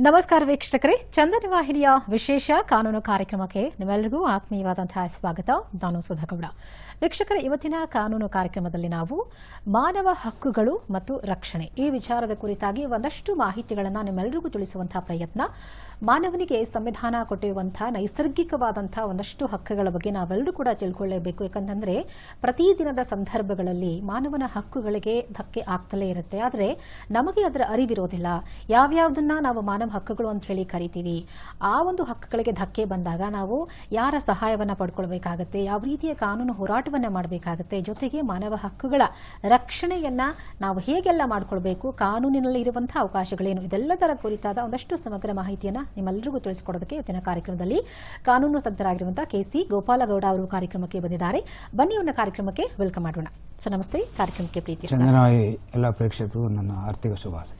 ನಮಸ್ಕಾರ ವೀಕ್ಷಕರೇ. ಚಂದನ ವಾಹಿನಿಯ ವಿಶೇಷ ಕಾನೂನು ಕಾರ್ಯಕ್ರಮಕ್ಕೆ ನಿಮ್ಮೆಲ್ಲರಿಗೂ ಆತ್ಮೀಯವಾದಂತಹ ಸ್ವಾಗತ. ನಾನು ಸುಧಾಗೌಡ ವೀಕ್ಷಕರೇ, ಇವತ್ತಿನ ಕಾನೂನು ಕಾರ್ಯಕ್ರಮದಲ್ಲಿ ನಾವು ಮಾನವ ಹಕ್ಕುಗಳು ಮತ್ತು ರಕ್ಷಣೆ ಈ ವಿಚಾರದ ಕುರಿತಾಗಿ ಒಂದಷ್ಟು ಮಾಹಿತಿಗಳನ್ನು ನಿಮ್ಮೆಲ್ಲರಿಗೂ ತಿಳಿಸುವಂತಹ ಪ್ರಯತ್ನ. ಮಾನವನಿಗೆ ಸಂವಿಧಾನ ಕೊಟ್ಟಿರುವಂತಹ ನೈಸರ್ಗಿಕವಾದಂತಹ ಒಂದಷ್ಟು ಹಕ್ಕುಗಳ ಬಗ್ಗೆ ನಾವೆಲ್ಲರೂ ಕೂಡ ತಿಳ್ಕೊಳ್ಳೇಬೇಕು. ಯಾಕಂತಂದ್ರೆ ಪ್ರತಿದಿನದ ಸಂದರ್ಭಗಳಲ್ಲಿ ಮಾನವನ ಹಕ್ಕುಗಳಿಗೆ ಧಕ್ಕೆ ಆಗ್ತಲೇ ಇರುತ್ತೆ. ಆದರೆ, ನಮಗೆ ಅದರ ಅರಿವಿರೋದಿಲ್ಲ. ಯಾವ್ಯಾವ್ದನ್ನ ನಾವು ಮಾನವ ಹಕ್ಕುಗಳು ಅಂತ ಹೇಳಿ ಕರಿತೀವಿ, ಆ ಒಂದು ಹಕ್ಕುಗಳಿಗೆ ಧಕ್ಕೆ ಬಂದಾಗ ನಾವು ಯಾರ ಸಹಾಯವನ್ನ ಪಡ್ಕೊಳ್ಬೇಕಾಗತ್ತೆ? ಯಾವ ರೀತಿಯ ಕಾನೂನು ಹೋರಾಟವನ್ನ ಮಾಡಬೇಕಾಗುತ್ತೆ. ಜೊತೆಗೆ ಮಾನವ ಹಕ್ಕುಗಳ ರಕ್ಷಣೆಯನ್ನ ನಾವು ಹೇಗೆಲ್ಲ ಮಾಡ್ಕೊಳ್ಬೇಕು, ಕಾನೂನಿನಲ್ಲಿ ಇರುವಂತಹ ಅವಕಾಶಗಳೇನು, ಇದೆಲ್ಲದರ ಕುರಿತಾದ ಒಂದಷ್ಟು ಸಮಗ್ರ ಮಾಹಿತಿಯನ್ನ ನಿಮ್ಮೆಲ್ಲರಿಗೂ ತಿಳಿಸಿಕೊಡೋದಕ್ಕೆ ಇವತ್ತಿನ ಕಾರ್ಯಕ್ರಮದಲ್ಲಿ ಕಾನೂನು ತಜ್ಞರಾಗಿರುವಂತಹ ಕೆ ಸಿ ಗೋಪಾಲಗೌಡ ಅವರು ಕಾರ್ಯಕ್ರಮಕ್ಕೆ ಬಂದಿದ್ದಾರೆ. ಬನ್ನಿ ಅವನ ಕಾರ್ಯಕ್ರಮಕ್ಕೆ ವೆಲ್ಕಮ್ ಮಾಡೋಣ. ಸರ್, ನಮಸ್ತೆ. ಕಾರ್ಯಕ್ರಮಕ್ಕೆ ಪ್ರೀತಿ ಎಲ್ಲ ಪ್ರೇಕ್ಷಕರು ನನ್ನ ಆರ್ಥಿಕ ಶುಭಾಶಯ.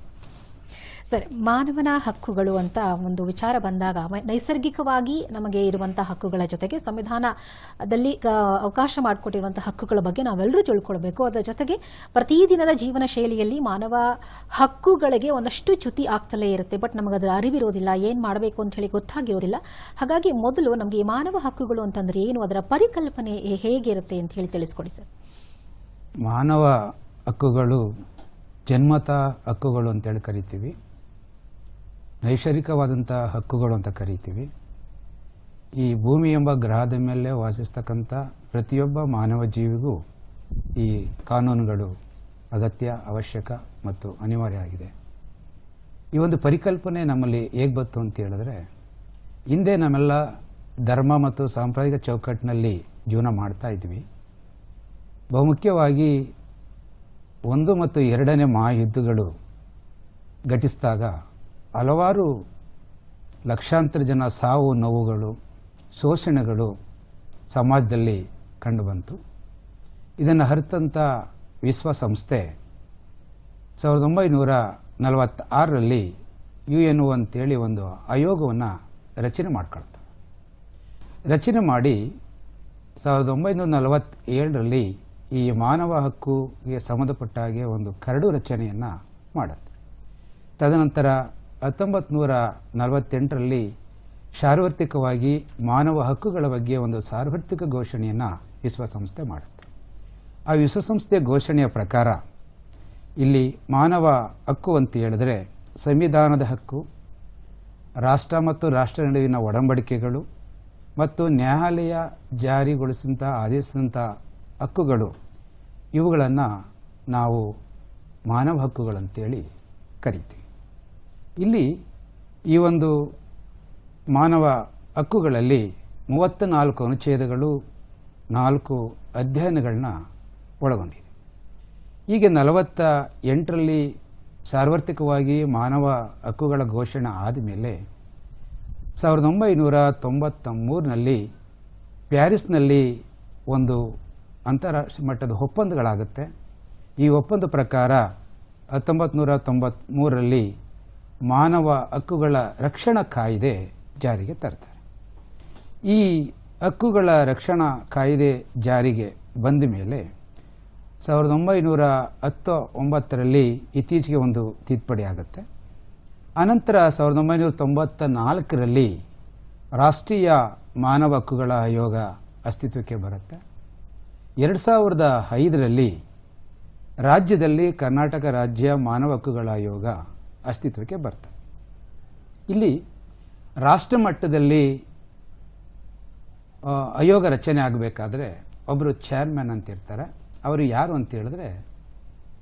ಸರ್, ಮಾನವನ ಹಕ್ಕುಗಳು ಅಂತ ಒಂದು ವಿಚಾರ ಬಂದಾಗ, ನೈಸರ್ಗಿಕವಾಗಿ ನಮಗೆ ಇರುವಂತಹ ಹಕ್ಕುಗಳ ಜೊತೆಗೆ ಸಂವಿಧಾನದಲ್ಲಿ ಅವಕಾಶ ಮಾಡಿಕೊಟ್ಟಿರುವಂತಹ ಹಕ್ಕುಗಳ ಬಗ್ಗೆ ನಾವೆಲ್ಲರೂ ತಿಳ್ಕೊಳ್ಬೇಕು. ಅದರ ಜೊತೆಗೆ ಪ್ರತಿದಿನದ ಜೀವನ ಶೈಲಿಯಲ್ಲಿ ಮಾನವ ಹಕ್ಕುಗಳಿಗೆ ಒಂದಷ್ಟು ಚ್ಯುತಿ ಆಗ್ತಲೇ ಇರುತ್ತೆ. ಬಟ್ ನಮಗೆ ಅದರ ಅರಿವಿರೋದಿಲ್ಲ, ಏನು ಮಾಡಬೇಕು ಅಂತ ಹೇಳಿ ಗೊತ್ತಾಗಿರೋದಿಲ್ಲ. ಹಾಗಾಗಿ ಮೊದಲು ನಮಗೆ ಮಾನವ ಹಕ್ಕುಗಳು ಅಂತಂದ್ರೆ ಏನು, ಅದರ ಪರಿಕಲ್ಪನೆ ಹೇಗಿರುತ್ತೆ ಅಂತ ಹೇಳಿ ತಿಳಿಸ್ಕೊಡಿ ಸರ್. ಮಾನವ ಹಕ್ಕುಗಳು ಜನ್ಮತ ಹಕ್ಕುಗಳು ಅಂತೇಳಿ ಕರಿತೀವಿ. ನೈಸರ್ಗಿಕವಾದಂಥ ಹಕ್ಕುಗಳು ಅಂತ ಕರಿತೀವಿ. ಈ ಭೂಮಿ ಎಂಬ ಗ್ರಹದ ಮೇಲೆ ವಾಸಿಸ್ತಕ್ಕಂಥ ಪ್ರತಿಯೊಬ್ಬ ಮಾನವ ಜೀವಿಗೂ ಈ ಕಾನೂನುಗಳು ಅಗತ್ಯ, ಅವಶ್ಯಕ ಮತ್ತು ಅನಿವಾರ್ಯ ಆಗಿದೆ. ಈ ಒಂದು ಪರಿಕಲ್ಪನೆ ನಮ್ಮಲ್ಲಿ ಹೇಗೆ ಬಂತು ಅಂತ ಹೇಳಿದ್ರೆ, ಹಿಂದೆ ನಮ್ಮೆಲ್ಲ ಧರ್ಮ ಮತ್ತು ಸಾಂಪ್ರದಾಯಿಕ ಚೌಕಟ್ಟಿನಲ್ಲಿ ಜೀವನ ಮಾಡ್ತಾ ಇದ್ವಿ. ಬಹುಮುಖ್ಯವಾಗಿ ಒಂದು ಮತ್ತು ಎರಡನೇ ಮಹಾಯುದ್ಧಗಳು ಘಟಿಸಿದಾಗ ಹಲವಾರು ಲಕ್ಷಾಂತರ ಜನ ಸಾವು ನೋವುಗಳು, ಶೋಷಣೆಗಳು ಸಮಾಜದಲ್ಲಿ ಕಂಡುಬಂತು. ಇದನ್ನು ಹರಿತಂಥ ವಿಶ್ವಸಂಸ್ಥೆ ಸಾವಿರದ ಒಂಬೈನೂರ ನಲವತ್ತಾರರಲ್ಲಿ ಯು ಎನ್ ಒ ಅಂತೇಳಿ ಒಂದು ಆಯೋಗವನ್ನು ರಚನೆ ಮಾಡ್ಕೊಳ್ತು. ರಚನೆ ಮಾಡಿ ಸಾವಿರದ ಒಂಬೈನೂರ ನಲವತ್ತೇಳರಲ್ಲಿ ಈ ಮಾನವ ಹಕ್ಕುಗೆ ಸಂಬಂಧಪಟ್ಟ ಹಾಗೆ ಒಂದು ಕರಡು ರಚನೆಯನ್ನು ಮಾಡುತ್ತೆ. ತದನಂತರ ಹತ್ತೊಂಬತ್ತು ನೂರ ನಲವತ್ತೆಂಟರಲ್ಲಿ ಸಾರ್ವತ್ರಿಕವಾಗಿ ಮಾನವ ಹಕ್ಕುಗಳ ಬಗ್ಗೆ ಒಂದು ಸಾರ್ವತ್ರಿಕ ಘೋಷಣೆಯನ್ನು ವಿಶ್ವಸಂಸ್ಥೆ ಮಾಡುತ್ತೆ. ಆ ವಿಶ್ವಸಂಸ್ಥೆ ಘೋಷಣೆಯ ಪ್ರಕಾರ ಇಲ್ಲಿ ಮಾನವ ಹಕ್ಕು ಅಂತ ಹೇಳಿದ್ರೆ ಸಂವಿಧಾನದ ಹಕ್ಕು, ರಾಷ್ಟ್ರ ಮತ್ತು ರಾಷ್ಟ್ರ ನಡುವಿನ ಒಡಂಬಡಿಕೆಗಳು ಮತ್ತು ನ್ಯಾಯಾಲಯ ಜಾರಿಗೊಳಿಸಿದಂಥ ಆದೇಶದಂಥ ಹಕ್ಕುಗಳು, ಇವುಗಳನ್ನು ನಾವು ಮಾನವ ಹಕ್ಕುಗಳಂತೇಳಿ ಕರಿತೀವಿ. ಇಲ್ಲಿ ಈ ಒಂದು ಮಾನವ ಹಕ್ಕುಗಳಲ್ಲಿ ಮೂವತ್ತ ನಾಲ್ಕು ಅನುಚ್ಛೇದಗಳು, ನಾಲ್ಕು ಅಧ್ಯಯನಗಳನ್ನ ಒಳಗೊಂಡಿದೆ. ಹೀಗೆ ನಲವತ್ತ ಎಂಟರಲ್ಲಿ ಸಾರ್ವತ್ರಿಕವಾಗಿ ಮಾನವ ಹಕ್ಕುಗಳ ಘೋಷಣೆ ಆದಮೇಲೆ ಸಾವಿರದ ಒಂಬೈನೂರ ತೊಂಬತ್ತ ಮೂರಿನಲ್ಲಿ ಪ್ಯಾರಿಸ್ನಲ್ಲಿ ಒಂದು ಅಂತಾರಾಷ್ಟ್ರೀಯ ಮಟ್ಟದ ಒಪ್ಪಂದಗಳಾಗುತ್ತೆ. ಈ ಒಪ್ಪಂದ ಪ್ರಕಾರ ಹತ್ತೊಂಬತ್ತು ನೂರ ತೊಂಬತ್ತ್ಮೂರರಲ್ಲಿ ಮಾನವ ಹಕ್ಕುಗಳ ರಕ್ಷಣಾ ಕಾಯ್ದೆ ಜಾರಿಗೆ ತರ್ತಾರೆ. ಈ ಹಕ್ಕುಗಳ ರಕ್ಷಣಾ ಕಾಯ್ದೆ ಜಾರಿಗೆ ಬಂದ ಮೇಲೆ ಸಾವಿರದ ಒಂಬೈನೂರ ಹತ್ತು ಒಂಬತ್ತರಲ್ಲಿ ಇತ್ತೀಚೆಗೆ ಒಂದು ತಿದ್ದುಪಡಿ ಆಗುತ್ತೆ. ಅನಂತರ ಸಾವಿರದ ಒಂಬೈನೂರ ತೊಂಬತ್ತ ನಾಲ್ಕರಲ್ಲಿ ರಾಷ್ಟ್ರೀಯ ಮಾನವ ಹಕ್ಕುಗಳ ಆಯೋಗ ಅಸ್ತಿತ್ವಕ್ಕೆ ಬರುತ್ತೆ. ಎರಡು ಸಾವಿರದ ಐದರಲ್ಲಿ ರಾಜ್ಯದಲ್ಲಿ ಕರ್ನಾಟಕ ರಾಜ್ಯ ಮಾನವ ಹಕ್ಕುಗಳ ಆಯೋಗ ಅಸ್ತಿತ್ವಕ್ಕೆ ಬರ್ತವೆ ಇಲ್ಲಿ ರಾಷ್ಟ್ರ ಮಟ್ಟದಲ್ಲಿ ಆಯೋಗ ರಚನೆ ಆಗಬೇಕಾದ್ರೆ ಒಬ್ಬರು ಚೇರ್ಮನ್ ಅಂತ ಇರ್ತಾರೆ ಅವರು ಯಾರು ಅಂತ ಹೇಳಿದ್ರೆ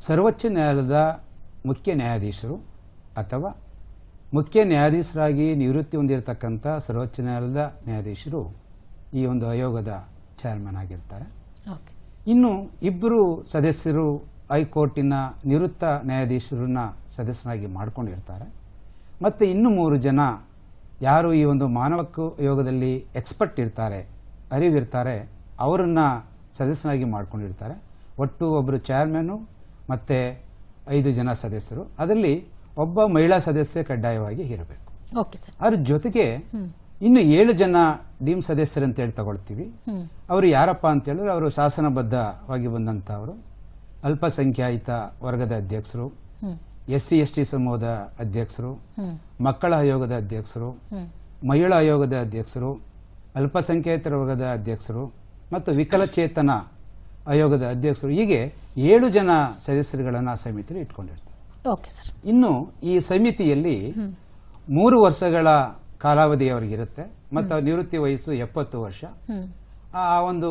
ಸರ್ವೋಚ್ಚ ನ್ಯಾಯಾಲಯದ ಮುಖ್ಯ ನ್ಯಾಯಾಧೀಶರು ಅಥವಾ ಮುಖ್ಯ ನ್ಯಾಯಾಧೀಶರಾಗಿ ನಿವೃತ್ತಿ ಹೊಂದಿರತಕ್ಕಂಥ ಸರ್ವೋಚ್ಚ ನ್ಯಾಯಾಲಯದ ನ್ಯಾಯಾಧೀಶರು ಈ ಒಂದು ಆಯೋಗದ ಚೇರ್ಮನ್ ಆಗಿರ್ತಾರೆ. ಇನ್ನು ಇಬ್ಬರು ಸದಸ್ಯರು ಹೈಕೋರ್ಟಿನ ನಿವೃತ್ತ ನ್ಯಾಯಾಧೀಶರನ್ನ ಸದಸ್ಯನಾಗಿ ಮಾಡ್ಕೊಂಡಿರ್ತಾರೆ. ಮತ್ತು ಇನ್ನು ಮೂರು ಜನ ಯಾರು ಈ ಒಂದು ಮಾನವ ಯೋಗದಲ್ಲಿ ಎಕ್ಸ್ಪರ್ಟ್ ಇರ್ತಾರೆ ಅರಿವಿರ್ತಾರೆ ಅವರನ್ನು ಸದಸ್ಯನಾಗಿ ಮಾಡ್ಕೊಂಡಿರ್ತಾರೆ. ಒಟ್ಟು ಒಬ್ಬರು ಚೇರ್ಮನ್ನು ಮತ್ತು ಐದು ಜನ ಸದಸ್ಯರು. ಅದರಲ್ಲಿ ಒಬ್ಬ ಮಹಿಳಾ ಸದಸ್ಯ ಕಡ್ಡಾಯವಾಗಿ ಇರಬೇಕು. ಓಕೆ ಸರ್ ಅದ್ರ ಜೊತೆಗೆ ಇನ್ನು ಏಳು ಜನ ಡೀಮ್ ಸದಸ್ಯರು ಅಂತ ಹೇಳಿ ತಗೊಳ್ತೀವಿ ಅವರು ಯಾರಪ್ಪ ಅಂತ ಹೇಳಿದ್ರೆ ಅವರು ಶಾಸನಬದ್ಧವಾಗಿ ಬಂದಂಥವರು. ಅಲ್ಪಸಂಖ್ಯಾತ ವರ್ಗದ ಅಧ್ಯಕ್ಷರು ಎಸ್ ಸಿ ಎಸ್ ಟಿ ಸಮೂಹದ ಅಧ್ಯಕ್ಷರು ಮಕ್ಕಳ ಆಯೋಗದ ಅಧ್ಯಕ್ಷರು ಮಹಿಳಾ ಆಯೋಗದ ಅಧ್ಯಕ್ಷರು ಅಲ್ಪಸಂಖ್ಯಾತರ ವರ್ಗದ ಅಧ್ಯಕ್ಷರು ಮತ್ತು ವಿಕಲಚೇತನ ಆಯೋಗದ ಅಧ್ಯಕ್ಷರು. ಹೀಗೆ ಏಳು ಜನ ಸದಸ್ಯರುಗಳನ್ನು ಆ ಸಮಿತಿಯಲ್ಲಿ ಇಟ್ಕೊಂಡಿರ್ತಾರೆ. Okay sir. ಇನ್ನು ಈ ಸಮಿತಿಯಲ್ಲಿ ಮೂರು ವರ್ಷಗಳ ಕಾಲಾವಧಿ ಅವರಿಗಿರುತ್ತೆ ಮತ್ತು ಅವ್ರ ನಿವೃತ್ತಿ ವಯಸ್ಸು ಎಪ್ಪತ್ತು ವರ್ಷ. ಆ ಒಂದು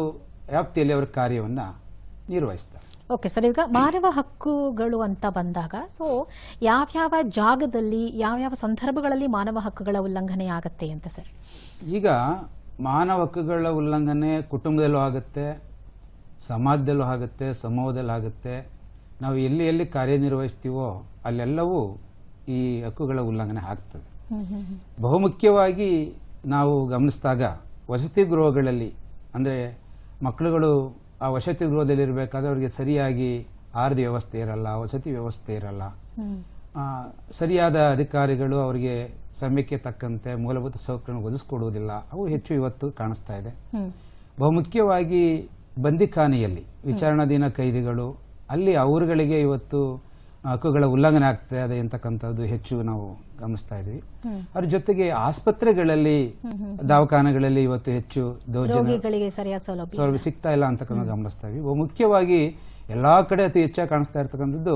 ವ್ಯಾಪ್ತಿಯಲ್ಲಿ ಅವರ ಕಾರ್ಯವನ್ನು ನಿರ್ವಹಿಸ್ತಾರೆ. ಓಕೆ ಸರ್ ಈಗ ಮಾನವ ಹಕ್ಕುಗಳು ಅಂತ ಬಂದಾಗ ಸೊ ಯಾವ್ಯಾವ ಜಾಗದಲ್ಲಿ ಯಾವ್ಯಾವ ಸಂದರ್ಭಗಳಲ್ಲಿ ಮಾನವ ಹಕ್ಕುಗಳ ಉಲ್ಲಂಘನೆ ಆಗುತ್ತೆ ಅಂತ ಸರ್ ಈಗ ಮಾನವ ಹಕ್ಕುಗಳ ಉಲ್ಲಂಘನೆ ಕುಟುಂಬದಲ್ಲೂ ಆಗುತ್ತೆ ಸಮಾಜದಲ್ಲೂ ಆಗುತ್ತೆ ಸಮೂಹದಲ್ಲೂ ಆಗುತ್ತೆ. ನಾವು ಎಲ್ಲಿ ಎಲ್ಲಿ ಕಾರ್ಯನಿರ್ವಹಿಸ್ತೀವೋ ಅಲ್ಲೆಲ್ಲವೂ ಈ ಹಕ್ಕುಗಳ ಉಲ್ಲಂಘನೆ ಆಗ್ತದೆ. ಹ್ಮ್ ಹ್ಮ್ ಹ್ಮ್. ಬಹುಮುಖ್ಯವಾಗಿ ನಾವು ಗಮನಿಸಿದಾಗ ವಸತಿ ಗೃಹಗಳಲ್ಲಿ ಅಂದರೆ ಮಕ್ಕಳುಗಳು ಆ ವಸತಿ ಗೃಹದಲ್ಲಿ ಇರಬೇಕಾದ್ರೆ ಅವರಿಗೆ ಸರಿಯಾಗಿ ಆಹಾರದ ವ್ಯವಸ್ಥೆ ಇರಲ್ಲ ವಸತಿ ವ್ಯವಸ್ಥೆ ಇರಲ್ಲ. ಸರಿಯಾದ ಅಧಿಕಾರಿಗಳು ಅವರಿಗೆ ಸಮಯಕ್ಕೆ ತಕ್ಕಂತೆ ಮೂಲಭೂತ ಸೌಕರ್ಯ ಒದಗಿಸ್ಕೊಡುವುದಿಲ್ಲ. ಅವು ಹೆಚ್ಚು ಇವತ್ತು ಕಾಣಿಸ್ತಾ ಇದೆ. ಹ್ಮ್. ಬಹುಮುಖ್ಯವಾಗಿ ಬಂದಿಖಾನೆಯಲ್ಲಿ ವಿಚಾರಣಾಧೀನ ಕೈದಿಗಳು ಅಲ್ಲಿ ಅವರುಗಳಿಗೆ ಇವತ್ತು ಹಕ್ಕುಗಳ ಉಲ್ಲಂಘನೆ ಆಗ್ತಾ ಇದೆ ಅಂತಕ್ಕಂಥದ್ದು ಹೆಚ್ಚು ನಾವು ಗಮನಿಸ್ತಾ ಇದ್ವಿ ಅವ್ರ ಅದ್ರ ಜೊತೆಗೆ ಆಸ್ಪತ್ರೆಗಳಲ್ಲಿ ದವಾಖಾನೆಗಳಲ್ಲಿ ಇವತ್ತು ಹೆಚ್ಚು ದೌರ್ಜನ್ಯ ಸೌಲಭ್ಯ ಸಿಗ್ತಾ ಇಲ್ಲ ಅಂತಕ್ಕಂಥ ಗಮನಿಸ್ತಾ ಇದ್ವಿ ಮುಖ್ಯವಾಗಿ ಎಲ್ಲಾ ಕಡೆ ಅತಿ ಹೆಚ್ಚಾಗಿ ಕಾಣಿಸ್ತಾ ಇರ್ತಕ್ಕಂಥದ್ದು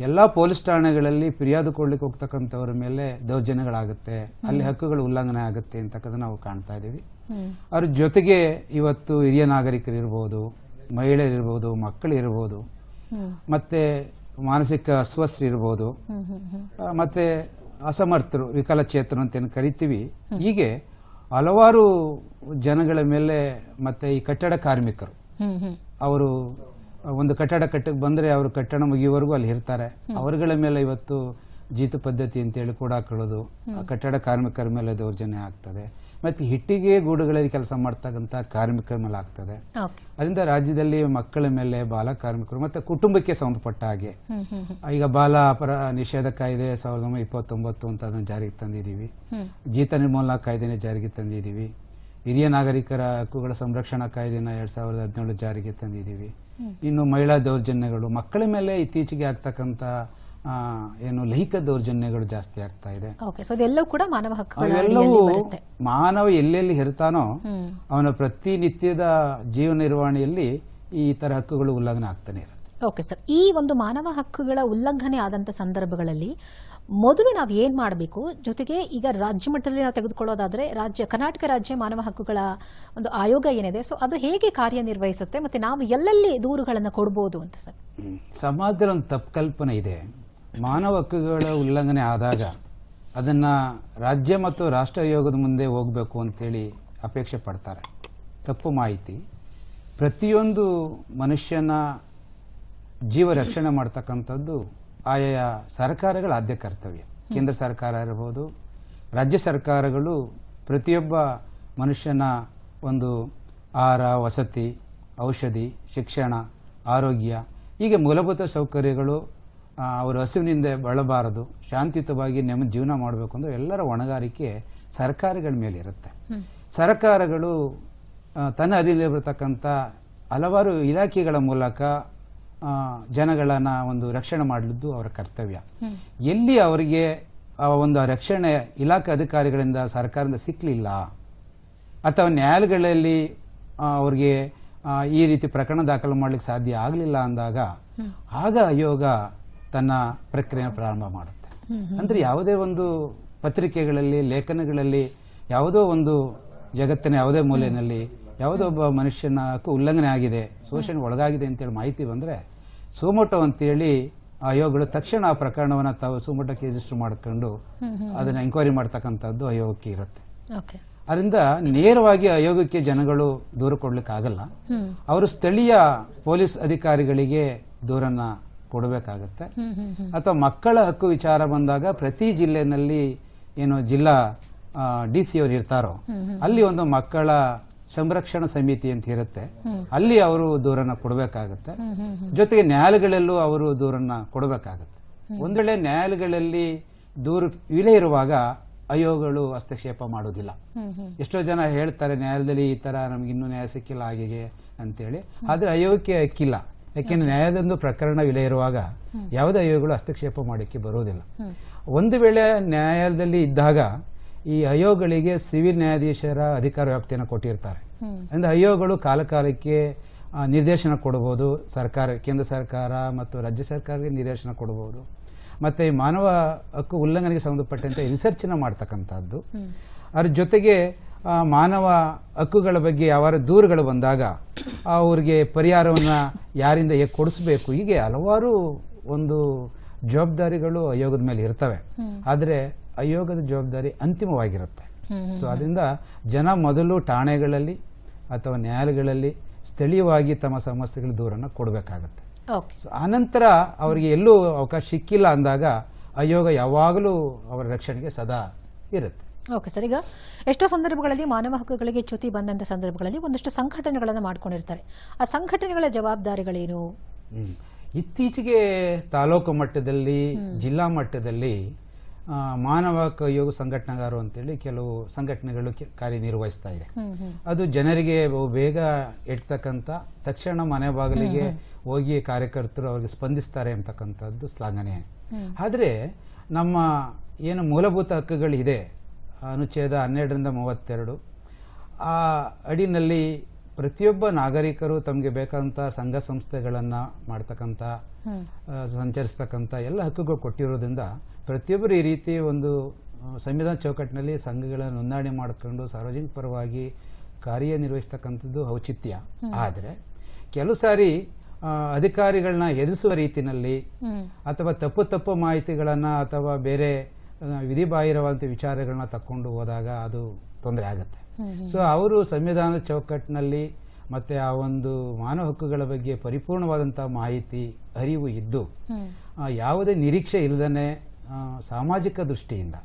ಎಲ್ಲಾ ಪೊಲೀಸ್ ಠಾಣೆಗಳಲ್ಲಿ ಫಿರ್ಯಾದು ಕೊಡ್ಲಿಕ್ಕೆ ಹೋಗ್ತಕ್ಕಂಥವ್ರ ಮೇಲೆ ದೌರ್ಜನ್ಯಗಳಾಗುತ್ತೆ. ಅಲ್ಲಿ ಹಕ್ಕುಗಳು ಉಲ್ಲಂಘನೆ ಆಗುತ್ತೆ ಅಂತಕ್ಕಂಥ ನಾವು ಕಾಣ್ತಾ ಇದ್ದೀವಿ. ಅವ್ರ ಅದ್ರ ಜೊತೆಗೆ ಇವತ್ತು ಹಿರಿಯ ನಾಗರಿಕರು ಇರ್ಬೋದು ಮಹಿಳೆಯರಿರ್ಬೋದು ಮಕ್ಕಳಿರ್ಬೋದು ಮತ್ತೆ ಮಾನಸಿಕ ಅಸ್ವಸ್ಥ ಆ, ಮತ್ತೆ ಅಸಮರ್ಥರು ವಿಕಲಚೇತನ ಅಂತ ಏನು ಕರಿತೀವಿ. ಹೀಗೆ ಹಲವಾರು ಜನಗಳ ಮೇಲೆ ಮತ್ತೆ ಈ ಕಟ್ಟಡ ಕಾರ್ಮಿಕರು. ಅವರು ಒಂದು ಕಟ್ಟಡ ಕಟ್ಟಕ್ಕೆ ಬಂದರೆ ಅವರು ಕಟ್ಟಡ ಮುಗಿಯುವವರೆಗೂ ಅಲ್ಲಿ ಇರ್ತಾರೆ. ಅವರುಗಳ ಮೇಲೆ ಇವತ್ತು ಜೀತ ಪದ್ಧತಿ ಅಂತೇಳಿ ಕೂಡ ಹಾಕೊಳ್ಳೋದು. ಕಟ್ಟಡ ಕಾರ್ಮಿಕರ ಮೇಲೆ ದೌರ್ಜನ್ಯ ಆಗ್ತದೆ. ಮತ್ತೆ ಹಿಟ್ಟಿಗೆ ಗೂಡುಗಳಲ್ಲಿ ಕೆಲಸ ಮಾಡ್ತಕ್ಕಂಥ ಕಾರ್ಮಿಕರ ಮೇಲೆ ಆಗ್ತದೆ. ಅದರಿಂದ ರಾಜ್ಯದಲ್ಲಿ ಮಕ್ಕಳ ಮೇಲೆ ಬಾಲ ಕಾರ್ಮಿಕರು ಮತ್ತೆ ಕುಟುಂಬಕ್ಕೆ ಸಂಬಂಧಪಟ್ಟ ಹಾಗೆ. ಈಗ ಬಾಲ ಅಪರ ನಿಷೇಧ ಕಾಯ್ದೆ ಸಾವಿರದ ಒಂಬೈನೂರ ಇಪ್ಪತ್ತೊಂಬತ್ತು ಅಂತ ಅದನ್ನು ಜಾರಿಗೆ ತಂದಿದ್ದೀವಿ. ಜೀತ ನಿರ್ಮೂಲನಾ ಕಾಯ್ದೆನ ಜಾರಿಗೆ ತಂದಿದ್ದೀವಿ. ಹಿರಿಯ ನಾಗರಿಕರ ಹಕ್ಕುಗಳ ಸಂರಕ್ಷಣಾ ಕಾಯ್ದೆನ ಎರಡ್ ಸಾವಿರದ ಹದಿನೇಳು ಜಾರಿಗೆ ತಂದಿದ್ದೀವಿ. ಇನ್ನು ಮಹಿಳಾ ದೌರ್ಜನ್ಯಗಳು ಮಕ್ಕಳ ಮೇಲೆ ಇತ್ತೀಚೆಗೆ ಆಗ್ತಕ್ಕಂಥ ಏನು ಲೈಹಿಕ ದೌರ್ಜನ್ಯಗಳು ಜಾಸ್ತಿ ಆಗ್ತಾ ಇದೆ. ಓಕೆ ಸೊ ಇದೆಲ್ಲವೂ ಕೂಡ ಮಾನವ ಬರುತ್ತೆ. ಮಾನವ ಎಲ್ಲೆಲ್ಲಿ ಇರ್ತಾನೋ ಅವನ ಪ್ರತಿನಿತ್ಯದ ಜೀವನ ನಿರ್ವಹಣೆಯಲ್ಲಿ ಈ ತರ ಹಕ್ಕುಗಳು ಉಲ್ಲಂಘನೆ ಆಗ್ತಾನೆ ಇರುತ್ತೆ. ಓಕೆ ಸರ್ ಈ ಒಂದು ಮಾನವ ಹಕ್ಕುಗಳ ಉಲ್ಲಂಘನೆ ಆದಂತ ಸಂದರ್ಭಗಳಲ್ಲಿ ಮೊದಲು ನಾವು ಏನ್ ಮಾಡಬೇಕು? ಜೊತೆಗೆ ಈಗ ರಾಜ್ಯ ಮಟ್ಟದಲ್ಲಿ ನಾವು ತೆಗೆದುಕೊಳ್ಳೋದಾದ್ರೆ ರಾಜ್ಯ ಕರ್ನಾಟಕ ರಾಜ್ಯ ಮಾನವ ಹಕ್ಕುಗಳ ಒಂದು ಆಯೋಗ ಏನಿದೆ ಸೊ ಅದು ಹೇಗೆ ಕಾರ್ಯನಿರ್ವಹಿಸುತ್ತೆ ಮತ್ತೆ ನಾವು ಎಲ್ಲೆಲ್ಲಿ ದೂರುಗಳನ್ನು ಕೊಡ್ಬೋದು ಅಂತ ಸರ್. ಸಮಾಜದಲ್ಲಿ ಒಂದು ತಪ್ಪು ಕಲ್ಪನೆ ಇದೆ. ಮಾನವ ಹಕ್ಕುಗಳ ಉಲ್ಲಂಘನೆ ಆದಾಗ ಅದನ್ನ ರಾಜ್ಯ ಮತ್ತು ರಾಷ್ಟ್ರ ಯೋಗದ ಮುಂದೆ ಹೋಗಬೇಕು ಅಂತೇಳಿ ಅಪೇಕ್ಷೆ ಪಡ್ತಾರೆ. ತಪ್ಪು ಮಾಹಿತಿ. ಪ್ರತಿಯೊಂದು ಮನುಷ್ಯನ ಜೀವ ರಕ್ಷಣೆ ಮಾಡ್ತಕ್ಕಂಥದ್ದು ಆಯಾಯ ಸರ್ಕಾರಗಳ ಆದ್ಯ ಕರ್ತವ್ಯ. ಕೇಂದ್ರ ಸರ್ಕಾರ ಇರಬಹುದು ರಾಜ್ಯ ಸರ್ಕಾರಗಳು ಪ್ರತಿಯೊಬ್ಬ ಮನುಷ್ಯನ ಒಂದು ಆಹಾರ, ವಸತಿ, ಔಷಧಿ, ಶಿಕ್ಷಣ, ಆರೋಗ್ಯ, ಹೀಗೆ ಮೂಲಭೂತ ಸೌಕರ್ಯಗಳು ಅವರು ಹಸಿವಿನಿಂದ ಬಳಬಾರದು ಶಾಂತಿಯುತವಾಗಿ ನೆಮ್ಮದಿ ಜೀವನ ಮಾಡಬೇಕು ಅಂದರೆ ಎಲ್ಲರ ಹೊಣೆಗಾರಿಕೆ ಸರ್ಕಾರಗಳ ಮೇಲೆ ಇರುತ್ತೆ. ಸರ್ಕಾರಗಳು ತನ್ನ ಅಧೀನದಲ್ಲಿರತಕ್ಕಂಥ ಹಲವಾರು ಇಲಾಖೆಗಳ ಮೂಲಕ ಜನಗಳನ್ನು ಒಂದು ರಕ್ಷಣೆ ಮಾಡಲಿದ್ದು ಅವರ ಕರ್ತವ್ಯ. ಎಲ್ಲಿ ಅವರಿಗೆ ಆ ಒಂದು ರಕ್ಷಣೆ ಇಲಾಖೆ ಅಧಿಕಾರಿಗಳಿಂದ ಸರ್ಕಾರದಿಂದ ಸಿಕ್ಕಲಿಲ್ಲ ಅಥವಾ ನ್ಯಾಯಾಲಯಗಳಲ್ಲಿ ಅವ್ರಿಗೆ ಈ ರೀತಿ ಪ್ರಕರಣ ದಾಖಲು ಮಾಡಲಿಕ್ಕೆ ಸಾಧ್ಯ ಆಗಲಿಲ್ಲ ಅಂದಾಗ ಆಗ ಆಯೋಗ ತನ್ನ ಪ್ರಕ್ರಿಯೆ ಪ್ರಾರಂಭ ಮಾಡುತ್ತೆ. ಅಂದ್ರೆ ಯಾವುದೇ ಒಂದು ಪತ್ರಿಕೆಗಳಲ್ಲಿ ಲೇಖನಗಳಲ್ಲಿ ಯಾವುದೋ ಒಂದು ಜಗತ್ತಿನ ಯಾವುದೇ ಮೂಲೆಯಲ್ಲಿ ಯಾವುದೋ ಒಬ್ಬ ಮನುಷ್ಯನ ಹಕ್ಕು ಉಲ್ಲಂಘನೆ ಆಗಿದೆ ಶೋಷಣೆ ಒಳಗಾಗಿದೆ ಅಂತೇಳಿ ಮಾಹಿತಿ ಬಂದ್ರೆ ಸೋಮೋಟೋ ಅಂತೇಳಿ ಆಯೋಗಗಳು ತಕ್ಷಣ ಆ ಪ್ರಕರಣವನ್ನು ತಾವು ಸೋಮೋಟೋಕ್ಕೆ ರಿಜಿಸ್ಟರ್ ಮಾಡ್ಕೊಂಡು ಅದನ್ನ ಎಂಕ್ವೈರಿ ಮಾಡ್ತಕ್ಕಂಥದ್ದು ಆಯೋಗಕ್ಕೆ ಇರುತ್ತೆ. ಅದರಿಂದ ನೇರವಾಗಿ ಆಯೋಗಕ್ಕೆ ಜನಗಳು ದೂರ ಕೊಡ್ಲಿಕ್ಕೆ ಆಗಲ್ಲ ಅವರು ಸ್ಥಳೀಯ ಪೊಲೀಸ್ ಅಧಿಕಾರಿಗಳಿಗೆ ದೂರನ್ನ ಕೊಡಬೇಕಾಗತ್ತೆ. ಅಥವಾ ಮಕ್ಕಳ ಹಕ್ಕು ವಿಚಾರ ಬಂದಾಗ ಪ್ರತಿ ಜಿಲ್ಲೆನಲ್ಲಿ ಏನು ಜಿಲ್ಲಾ ಡಿ ಸಿ ಅವರು ಇರ್ತಾರೋ ಅಲ್ಲಿ ಒಂದು ಮಕ್ಕಳ ಸಂರಕ್ಷಣಾ ಸಮಿತಿ ಅಂತ ಇರುತ್ತೆ. ಅಲ್ಲಿ ಅವರು ದೂರನ್ನ ಕೊಡಬೇಕಾಗತ್ತೆ. ಜೊತೆಗೆ ನ್ಯಾಯಾಲಯಗಳಲ್ಲೂ ಅವರು ದೂರನ್ನ ಕೊಡಬೇಕಾಗತ್ತೆ. ಒಂದ್ ವೇಳೆ ನ್ಯಾಯಾಲಯಗಳಲ್ಲಿ ದೂರು ಇಳೆ ಇರುವಾಗ ಅಯೋಗಗಳು ಹಸ್ತಕ್ಷೇಪ ಮಾಡೋದಿಲ್ಲ. ಎಷ್ಟೋ ಜನ ಹೇಳ್ತಾರೆ ನ್ಯಾಯಾಲಯದಲ್ಲಿ ಈ ತರ ನಮ್ಗೆ ಇನ್ನೂ ನ್ಯಾಯ ಸಿಕ್ಕಿಲ್ಲ ಹಾಗೆ ಅಂತೇಳಿ. ಆದ್ರೆ ಅಯೋಗಕ್ಕೆ ಹಕ್ಕಿಲ್ಲ ಯಾಕೆಂದ್ರೆ ನ್ಯಾಯದೊಂದು ಪ್ರಕರಣ ವಿಲೆ ಇರುವಾಗ ಯಾವುದೇ ಆಯೋಗಗಳು ಹಸ್ತಕ್ಷೇಪ ಮಾಡಲಿಕ್ಕೆ ಬರುವುದಿಲ್ಲ. ಒಂದು ವೇಳೆ ನ್ಯಾಯಾಲಯದಲ್ಲಿ ಇದ್ದಾಗ ಈ ಆಯೋಗಗಳಿಗೆ ಸಿವಿಲ್ ನ್ಯಾಯಾಧೀಶರ ಅಧಿಕಾರ ವ್ಯಾಪ್ತಿಯನ್ನು ಕೊಟ್ಟಿರ್ತಾರೆ. ಅಂದರೆ ಆಯೋಗಗಳು ಕಾಲಕಾಲಕ್ಕೆ ನಿರ್ದೇಶನ ಕೊಡಬಹುದು ಸರ್ಕಾರ ಕೇಂದ್ರ ಸರ್ಕಾರ ಮತ್ತು ರಾಜ್ಯ ಸರ್ಕಾರಕ್ಕೆ ನಿರ್ದೇಶನ ಕೊಡಬಹುದು ಮತ್ತು ಈ ಮಾನವ ಹಕ್ಕು ಉಲ್ಲಂಘನೆಗೆ ಸಂಬಂಧಪಟ್ಟಂತೆ ರಿಸರ್ಚನ್ನು ಮಾಡ್ತಕ್ಕಂಥದ್ದು. ಅದ್ರ ಜೊತೆಗೆ ಮಾನವ ಹಕ್ಕುಗಳ ಬಗ್ಗೆ ಅವರ ದೂರುಗಳು ಬಂದಾಗ ಅವ್ರಿಗೆ ಪರಿಹಾರವನ್ನು ಯಾರಿಂದ ಹೇಗೆ ಕೊಡಿಸ್ಬೇಕು? ಹೀಗೆ ಹಲವಾರು ಒಂದು ಜವಾಬ್ದಾರಿಗಳು ಆಯೋಗದ ಮೇಲೆ ಇರ್ತವೆ. ಆದರೆ ಆಯೋಗದ ಜವಾಬ್ದಾರಿ ಅಂತಿಮವಾಗಿರುತ್ತೆ. ಸೊ ಅದರಿಂದ ಜನ ಮೊದಲು ಠಾಣೆಗಳಲ್ಲಿ ಅಥವಾ ನ್ಯಾಯಾಲಯಗಳಲ್ಲಿ ಸ್ಥಳೀಯವಾಗಿ ತಮ್ಮ ಸಮಸ್ಯೆಗಳ ದೂರನ್ನು ಕೊಡಬೇಕಾಗತ್ತೆ. ಸೊ ಆನಂತರ ಅವರಿಗೆ ಎಲ್ಲೂ ಅವಕಾಶ ಸಿಕ್ಕಿಲ್ಲ ಅಂದಾಗ ಆಯೋಗ ಯಾವಾಗಲೂ ಅವರ ರಕ್ಷಣೆಗೆ ಸದಾ ಇರುತ್ತೆ. Okay sir. ಈಗ ಎಷ್ಟೋ ಸಂದರ್ಭಗಳಲ್ಲಿ ಮಾನವ ಹಕ್ಕುಗಳಿಗೆ ಚ್ಯುತಿ ಬಂದಂಥ ಸಂದರ್ಭಗಳಲ್ಲಿ ಒಂದಷ್ಟು ಸಂಘಟನೆಗಳನ್ನು ಮಾಡ್ಕೊಂಡಿರ್ತಾರೆ. ಆ ಸಂಘಟನೆಗಳ ಜವಾಬ್ದಾರಿಗಳೇನು. ಇತ್ತೀಚೆಗೆ ತಾಲೂಕು ಮಟ್ಟದಲ್ಲಿ ಜಿಲ್ಲಾ ಮಟ್ಟದಲ್ಲಿ ಮಾನವ ಹಕ್ಕು ಯೋಗ ಸಂಘಟನೆಗಾರರು ಅಂತೇಳಿ ಕೆಲವು ಸಂಘಟನೆಗಳು ಕಾರ್ಯನಿರ್ವಹಿಸ್ತಾ ಇದೆ. ಅದು ಜನರಿಗೆ ಬಹು ಬೇಗ ಎಟ್ತಕ್ಕಂಥ ತಕ್ಷಣ ಮನೆ ಬಾಗಿಲಿಗೆ ಹೋಗಿ ಕಾರ್ಯಕರ್ತರು ಅವ್ರಿಗೆ ಸ್ಪಂದಿಸ್ತಾರೆ ಅಂತಕ್ಕಂಥದ್ದು ಶ್ಲಾಘನೀಯ ಆದರೆ ನಮ್ಮ ಏನು ಮೂಲಭೂತ ಹಕ್ಕುಗಳಿದೆ ಅನುಚ್ಛೇದ ಹನ್ನೆರಡರಿಂದ ಮೂವತ್ತೆರಡು. ಆ ಅಡಿನಲ್ಲಿ ಪ್ರತಿಯೊಬ್ಬ ನಾಗರಿಕರು ತಮಗೆ ಬೇಕಾದಂಥ ಸಂಘ ಸಂಸ್ಥೆಗಳನ್ನು ಮಾಡ್ತಕ್ಕಂಥ ಸಂಚರಿಸ್ತಕ್ಕಂಥ ಎಲ್ಲ ಹಕ್ಕುಗಳು ಕೊಟ್ಟಿರೋದ್ರಿಂದ ಪ್ರತಿಯೊಬ್ಬರು ಈ ರೀತಿ ಒಂದು ಸಂವಿಧಾನ ಚೌಕಟ್ಟಿನಲ್ಲಿ ಸಂಘಗಳ ನೋಂದಣಿ ಮಾಡಿಕೊಂಡು ಸಾರ್ವಜನಿಕ ಪರವಾಗಿ ಕಾರ್ಯನಿರ್ವಹಿಸ್ತಕ್ಕಂಥದ್ದು ಔಚಿತ್ಯ. ಆದರೆ ಕೆಲವು ಸಾರಿ ಅಧಿಕಾರಿಗಳನ್ನ ಎದುರಿಸುವ ರೀತಿಯಲ್ಲಿ ಅಥವಾ ತಪ್ಪು ತಪ್ಪು ಮಾಹಿತಿಗಳನ್ನು ಅಥವಾ ಬೇರೆ ಆ, ವಿಧಿಬಾಹಿರವಾದಂಥ ವಿಚಾರಗಳನ್ನ ತಕ್ಕೊಂಡು ಹೋದಾಗ ಅದು ತೊಂದರೆ ಆಗುತ್ತೆ. ಸೊ ಅವರು ಸಂವಿಧಾನದ ಚೌಕಟ್ಟಿನಲ್ಲಿ ಮತ್ತು ಆ ಒಂದು ಮಾನವ ಹಕ್ಕುಗಳ ಬಗ್ಗೆ ಪರಿಪೂರ್ಣವಾದಂಥ ಮಾಹಿತಿ ಅರಿವು ಇದ್ದು ಯಾವುದೇ ನಿರೀಕ್ಷೆ ಇಲ್ಲದೇ ಸಾಮಾಜಿಕ ದೃಷ್ಟಿಯಿಂದ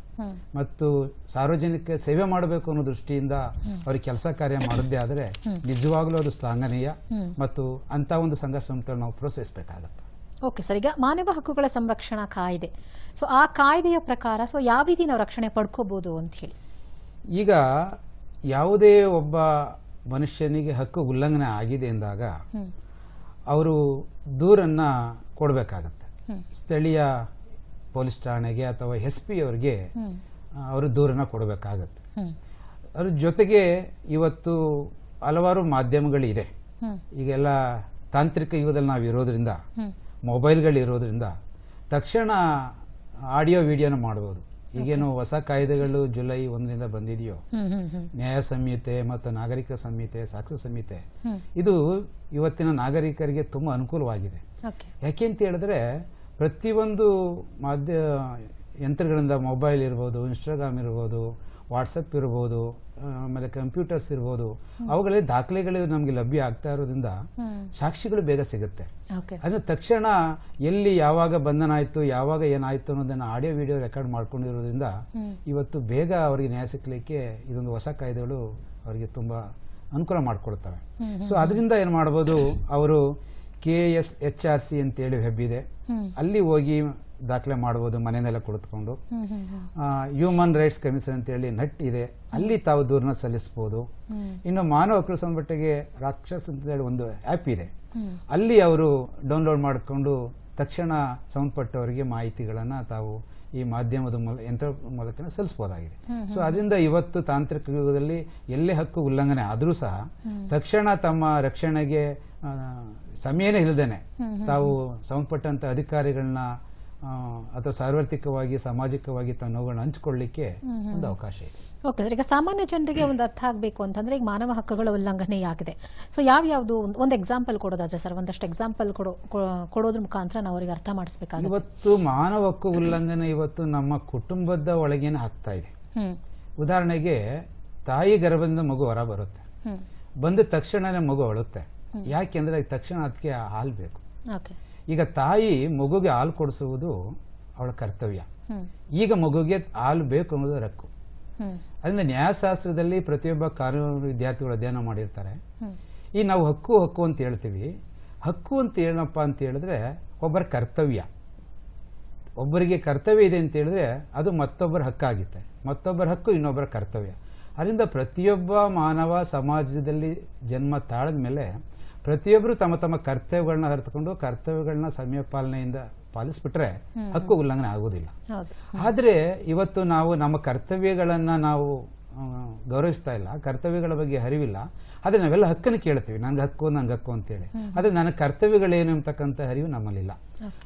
ಮತ್ತು ಸಾರ್ವಜನಿಕ ಸೇವೆ ಮಾಡಬೇಕು ಅನ್ನೋ ದೃಷ್ಟಿಯಿಂದ ಅವ್ರಿಗೆ ಕೆಲಸ ಕಾರ್ಯ ಮಾಡೋದೇ ಆದರೆ ನಿಜವಾಗ್ಲೂ ಅದು ಶ್ಲಾಘನೀಯ ಮತ್ತು ಅಂಥ ಒಂದು ಸಂಘ ಸಂಸ್ಥೆಗಳು ನಾವು ಪ್ರೋತ್ಸಾಹಿಸಬೇಕಾಗತ್ತೆ. ಓಕೆ ಸರ್ ಈಗ ಮಾನವ ಹಕ್ಕುಗಳ ಸಂರಕ್ಷಣಾ ಕಾಯ್ದೆ. ಸೊ ಆ ಕಾಯ್ದೆಯ ಪ್ರಕಾರ ಸೊ ಯಾವ ರೀತಿ ನಾವು ರಕ್ಷಣೆ ಪಡ್ಕೋಬಹುದು ಅಂತ ಹೇಳಿ. ಈಗ ಯಾವುದೇ ಒಬ್ಬ ಮನುಷ್ಯನಿಗೆ ಹಕ್ಕು ಉಲ್ಲಂಘನೆ ಆಗಿದೆ ಎಂದಾಗ ಅವರು ದೂರನ್ನು ಕೊಡಬೇಕಾಗತ್ತೆ. ಸ್ಥಳೀಯ ಪೊಲೀಸ್ ಠಾಣೆಗೆ ಅಥವಾ ಎಸ್ ಪಿ ಅವರಿಗೆ ಅವರು ದೂರನ್ನು ಕೊಡಬೇಕಾಗತ್ತೆ. ಅದ್ರ ಜೊತೆಗೆ ಇವತ್ತು ಹಲವಾರು ಮಾಧ್ಯಮಗಳಿದೆ. ಈಗೆಲ್ಲ ತಾಂತ್ರಿಕ ಯುಗದಲ್ಲಿ ನಾವು ಇರೋದ್ರಿಂದ ಹ್ಮ್ ಮೊಬೈಲ್ಗಳು ಇರೋದ್ರಿಂದ ತಕ್ಷಣ ಆಡಿಯೋ ವಿಡಿಯೋನ ಮಾಡ್ಬೋದು. ಈಗೇನು ಹೊಸ ಕಾಯ್ದೆಗಳು ಜುಲೈ ಒಂದರಿಂದ ಬಂದಿದೆಯೋ ನ್ಯಾಯ ಸಂಹಿತೆ ಮತ್ತು ನಾಗರಿಕ ಸಂಹಿತೆ ಸಾಕ್ಷಿ ಸಂಹಿತೆ ಇದು ಇವತ್ತಿನ ನಾಗರಿಕರಿಗೆ ತುಂಬ ಅನುಕೂಲವಾಗಿದೆ. ಯಾಕೆ ಅಂತ ಹೇಳಿದ್ರೆ ಪ್ರತಿಯೊಂದು ಮಾಧ್ಯ ಯಂತ್ರಗಳಿಂದ ಮೊಬೈಲ್ ಇರ್ಬೋದು ಇನ್ಸ್ಟಾಗ್ರಾಮ್ ಇರ್ಬೋದು ವಾಟ್ಸಪ್ ಇರ್ಬೋದು ಆಮೇಲೆ ಕಂಪ್ಯೂಟರ್ಸ್ ಇರ್ಬೋದು ಅವುಗಳಲ್ಲಿ ದಾಖಲೆಗಳು ನಮಗೆ ಲಭ್ಯ ಆಗ್ತಾ ಇರೋದ್ರಿಂದ ಸಾಕ್ಷಿಗಳು ಬೇಗ ಸಿಗುತ್ತೆ. ಅಂದ್ರೆ ತಕ್ಷಣ ಎಲ್ಲಿ ಯಾವಾಗ ಬಂಧನ ಆಯಿತು ಯಾವಾಗ ಏನಾಯಿತು ಅನ್ನೋದನ್ನ ಆಡಿಯೋ ವಿಡಿಯೋ ರೆಕಾರ್ಡ್ ಮಾಡ್ಕೊಂಡಿರೋದ್ರಿಂದ ಇವತ್ತು ಬೇಗ ಅವರಿಗೆ ನ್ಯಾಯ ಸಿಕ್ಕಲಿಕ್ಕೆ ಇದೊಂದು ಹೊಸ ಕಾಯ್ದೆಗಳು ಅವರಿಗೆ ತುಂಬ ಅನುಕೂಲ ಮಾಡಿಕೊಡ್ತವೆ. ಸೊ ಅದರಿಂದ ಏನು ಮಾಡ್ಬೋದು ಅವರು K S H R C ಅಂತೇಳಿ ವೆಬ್ ಇದೆ. ಅಲ್ಲಿ ಹೋಗಿ ದಾಖಲೆ ಮಾಡ್ಬೋದು ಮನೆಯಲ್ಲೇ ಕುಳಿತುಕೊಂಡು. ಹ್ಯೂಮನ್ ರೈಟ್ಸ್ ಕಮಿಷನ್ ಅಂತೇಳಿ ನಟ್ ಇದೆ. ಅಲ್ಲಿ ತಾವು ದೂರನ ಸಲ್ಲಿಸ್ಬೋದು. ಇನ್ನು ಮಾನವ ಹಕ್ಕುಗಳ ಸಂಬಟ್ಟಿಗೆ ರಾಕ್ಷಸ್ ಅಂತೇಳಿ ಒಂದು ಆ್ಯಪ್ ಇದೆ. ಅಲ್ಲಿ ಅವರು ಡೌನ್ಲೋಡ್ ಮಾಡಿಕೊಂಡು ತಕ್ಷಣ ಸಂಬಂಧಪಟ್ಟವರಿಗೆ ಮಾಹಿತಿಗಳನ್ನು ತಾವು ಈ ಮಾಧ್ಯಮದ ಮೂಲ ಯಂತ್ರ ಮೂಲಕ ಸಲ್ಲಿಸಬಹುದಾಗಿದೆ. ಸೊ ಅದರಿಂದ ಇವತ್ತು ತಾಂತ್ರಿಕ ಯುಗದಲ್ಲಿ ಎಲ್ಲೇ ಹಕ್ಕು ಉಲ್ಲಂಘನೆ ಆದರೂ ಸಹ ತಕ್ಷಣ ತಮ್ಮ ರಕ್ಷಣೆಗೆ ಸಮಯನೇ ಇಲ್ಲದೇನೆ ತಾವು ಸಂಬಂಧಪಟ್ಟಂತ ಅಧಿಕಾರಿಗಳನ್ನ ಅಥವಾ ಸಾರ್ವತ್ರಿಕವಾಗಿ ಸಾಮಾಜಿಕವಾಗಿ ತನ್ನ ನೋವುಗಳನ್ನ ಹಂಚಿಕೊಳ್ಳಿಕ್ಕೆ ಒಂದು ಅವಕಾಶ ಇದೆ. ಓಕೆ ಸರ್ ಈಗ ಸಾಮಾನ್ಯ ಜನರಿಗೆ ಒಂದು ಅರ್ಥ ಆಗಬೇಕು ಅಂತಂದ್ರೆ ಈಗ ಮಾನವ ಹಕ್ಕುಗಳ ಉಲ್ಲಂಘನೆ ಆಗಿದೆ. ಸೊ ಯಾವ್ಯಾವುದು ಒಂದು ಎಕ್ಸಾಂಪಲ್ ಕೊಡೋದಾದ್ರೆ ಸರ್ ಒಂದಷ್ಟು ಎಕ್ಸಾಂಪಲ್ ಕೊಡೋ ಕೊಡೋದ್ರ ಮುಖಾಂತರ ನಾವು ಅವರಿಗೆ ಅರ್ಥ ಮಾಡಿಸ್ಬೇಕಾಗುತ್ತೆ. ಇವತ್ತು ಮಾನವ ಹಕ್ಕು ಉಲ್ಲಂಘನೆ ಇವತ್ತು ನಮ್ಮ ಕುಟುಂಬದ ಒಳಗೇನೆ ಆಗ್ತಾ ಇದೆ. ಉದಾಹರಣೆಗೆ ತಾಯಿ ಗರ್ಭದಿಂದ ಮಗು ಹೊರ ಬರುತ್ತೆ. ಬಂದ ತಕ್ಷಣನೇ ಮಗು ಅಳುತ್ತೆ. ಯಾಕೆಂದ್ರೆ ತಕ್ಷಣ ಅದಕ್ಕೆ ಹಾಲು ಬೇಕು. ಈಗ ತಾಯಿ ಮಗುಗೆ ಹಾಲು ಕೊಡಿಸುವುದು ಅವಳ ಕರ್ತವ್ಯ. ಈಗ ಮಗುಗೆ ಹಾಲು ಬೇಕು ಅನ್ನೋದು ರಕ್ಕು. ಅದರಿಂದ ನ್ಯಾಯಶಾಸ್ತ್ರದಲ್ಲಿ ಪ್ರತಿಯೊಬ್ಬ ಕಾನೂನು ವಿದ್ಯಾರ್ಥಿಗಳು ಅಧ್ಯಯನ ಮಾಡಿರ್ತಾರೆ. ಈ ನಾವು ಹಕ್ಕು ಹಕ್ಕು ಅಂತ ಹೇಳ್ತೀವಿ. ಹಕ್ಕು ಅಂತ ಏನಪ್ಪ ಅಂತ ಹೇಳಿದ್ರೆ ಒಬ್ಬರ ಕರ್ತವ್ಯ. ಒಬ್ಬರಿಗೆ ಕರ್ತವ್ಯ ಇದೆ ಅಂತ ಹೇಳಿದ್ರೆ ಅದು ಮತ್ತೊಬ್ಬರ ಹಕ್ಕಾಗುತ್ತೆ. ಮತ್ತೊಬ್ಬರ ಹಕ್ಕು ಇನ್ನೊಬ್ಬರ ಕರ್ತವ್ಯ. ಅದರಿಂದ ಪ್ರತಿಯೊಬ್ಬ ಮಾನವ ಸಮಾಜದಲ್ಲಿ ಜನ್ಮ ತಾಳದ ಮೇಲೆ ಪ್ರತಿಯೊಬ್ಬರು ತಮ್ಮ ತಮ್ಮ ಕರ್ತವ್ಯಗಳನ್ನ ಹರಿತಕೊಂಡು ಕರ್ತವ್ಯಗಳನ್ನ ಸಮಯ ಪಾಲನೆಯಿಂದ ಪಾಲಿಸ್ಬಿಟ್ರೆ ಹಕ್ಕು ಉಲ್ಲಂಘನೆ ಆಗುವುದಿಲ್ಲ ಹೌದು. ಆದರೆ ಇವತ್ತು ನಾವು ನಮ್ಮ ಕರ್ತವ್ಯಗಳನ್ನು ನಾವು ಗೌರವಿಸ್ತಾ ಇಲ್ಲ ಕರ್ತವ್ಯಗಳ ಬಗ್ಗೆ ಅರಿವಿಲ್ಲ ಆದರೆ ನಾವೆಲ್ಲ ಹಕ್ಕನ್ನು ಕೇಳ್ತೀವಿ. ನನಗೆ ಹಕ್ಕು ನನಗೆ ಹಕ್ಕು ಅಂತೇಳಿ. ಆದರೆ ನನ್ನ ಕರ್ತವ್ಯಗಳೇನು ಅಂತಕ್ಕಂಥ ಅರಿವು ನಮ್ಮಲ್ಲಿಲ್ಲ.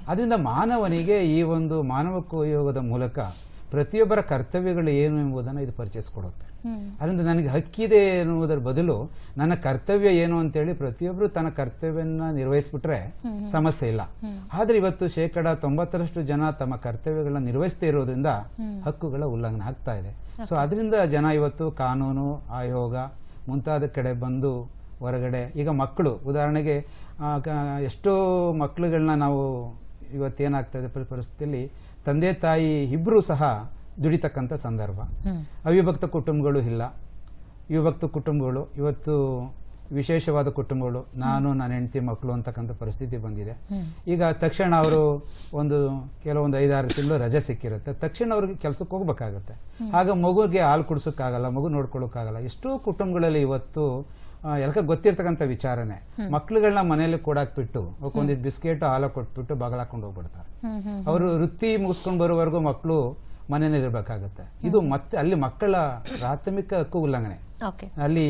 ಅದರಿಂದ ಮಾನವನಿಗೆ ಈ ಒಂದು ಮಾನವ ಯೋಗದ ಮೂಲಕ ಪ್ರತಿಯೊಬ್ಬರ ಕರ್ತವ್ಯಗಳು ಏನು ಎಂಬುದನ್ನು ಇದು ಪರಿಚಯಿಸ್ಕೊಡುತ್ತೆ. ಕೊಡುತ್ತೆ ಅದರಿಂದ ನನಗೆ ಹಕ್ಕಿದೆ ಎನ್ನುವುದರ ಬದಲು ನನ್ನ ಕರ್ತವ್ಯ ಏನು ಅಂತೇಳಿ ಪ್ರತಿಯೊಬ್ಬರು ತನ್ನ ಕರ್ತವ್ಯನ ನಿರ್ವಹಿಸ್ಬಿಟ್ರೆ ಸಮಸ್ಯೆ ಇಲ್ಲ. ಆದ್ರೆ ಇವತ್ತು ಶೇಕಡ ತೊಂಬತ್ತರಷ್ಟು ಜನ ತಮ್ಮ ಕರ್ತವ್ಯಗಳನ್ನ ನಿರ್ವಹಿಸ್ತಾ ಇರೋದ್ರಿಂದ ಹಕ್ಕುಗಳ ಉಲ್ಲಂಘನೆ ಆಗ್ತಾ ಇದೆ. ಸೊ ಅದರಿಂದ ಜನ ಇವತ್ತು ಕಾನೂನು ಆಯೋಗ ಮುಂತಾದ ಕಡೆ ಬಂದು ಹೊರಗಡೆ ಈಗ ಮಕ್ಕಳು ಉದಾಹರಣೆಗೆ ಎಷ್ಟೋ ಮಕ್ಕಳುಗಳನ್ನ ನಾವು ಇವತ್ತೇನಾಗ್ತಾ ಇದೆ ಪರಿಸ್ಥಿತಿಯಲ್ಲಿ ತಂದೆ ತಾಯಿ ಇಬ್ಬರೂ ಸಹ ದುಡಿತಕ್ಕಂಥ ಸಂದರ್ಭ. ಅವಿಭಕ್ತ ಕುಟುಂಬಗಳು ಇಲ್ಲ. ವಿಭಕ್ತ ಕುಟುಂಬಗಳು ಇವತ್ತು ವಿಶೇಷವಾದ ಕುಟುಂಬಗಳು ನಾನು ನನ್ನ ಹೆಂಡತಿ ಮಕ್ಕಳು ಅಂತಕ್ಕಂಥ ಪರಿಸ್ಥಿತಿ ಬಂದಿದೆ. ಈಗ ತಕ್ಷಣ ಅವರು ಒಂದು ಕೆಲವೊಂದು ಐದಾರು ತಿಂಗಳು ರಜೆ ಸಿಕ್ಕಿರುತ್ತೆ. ತಕ್ಷಣ ಅವ್ರಿಗೆ ಕೆಲಸಕ್ಕೆ ಹೋಗ್ಬೇಕಾಗತ್ತೆ. ಆಗ ಮಗುಗೆ ಹಾಲು ಕುಡಿಸೋಕ್ಕಾಗಲ್ಲ ಮಗು ನೋಡ್ಕೊಳ್ಳೋಕ್ಕಾಗಲ್ಲ. ಎಷ್ಟೋ ಕುಟುಂಬಗಳಲ್ಲಿ ಇವತ್ತು ಎಲ್ಲಕ ಗೊತ್ತಿರ್ತಕ್ಕಂಥ ವಿಚಾರನೆ. ಮಕ್ಳುಗಳನ್ನ ಮನೇಲಿ ಕೊಡಾಕ್ಬಿಟ್ಟು ಅವಕ್ಕೊಂದಿಷ್ಟು ಬಿಸ್ಕೆಟ್ ಹಾಲು ಕೊಟ್ಬಿಟ್ಟು ಬಗಲಾಕೊಂಡು ಹೋಗ್ಬಿಡ್ತಾರೆ. ಅವರು ವೃತ್ತಿ ಮುಗಿಸ್ಕೊಂಡು ಬರೋವರೆಗೂ ಮಕ್ಕಳು ಮನೇಲಿ ಇರ್ಬೇಕಾಗತ್ತೆ ಇದು ಮತ್ತೆ ಅಲ್ಲಿ ಮಕ್ಕಳ ಪ್ರಾಥಮಿಕ ಹಕ್ಕು ಉಲ್ಲಂಘನೆ. ಅಲ್ಲಿ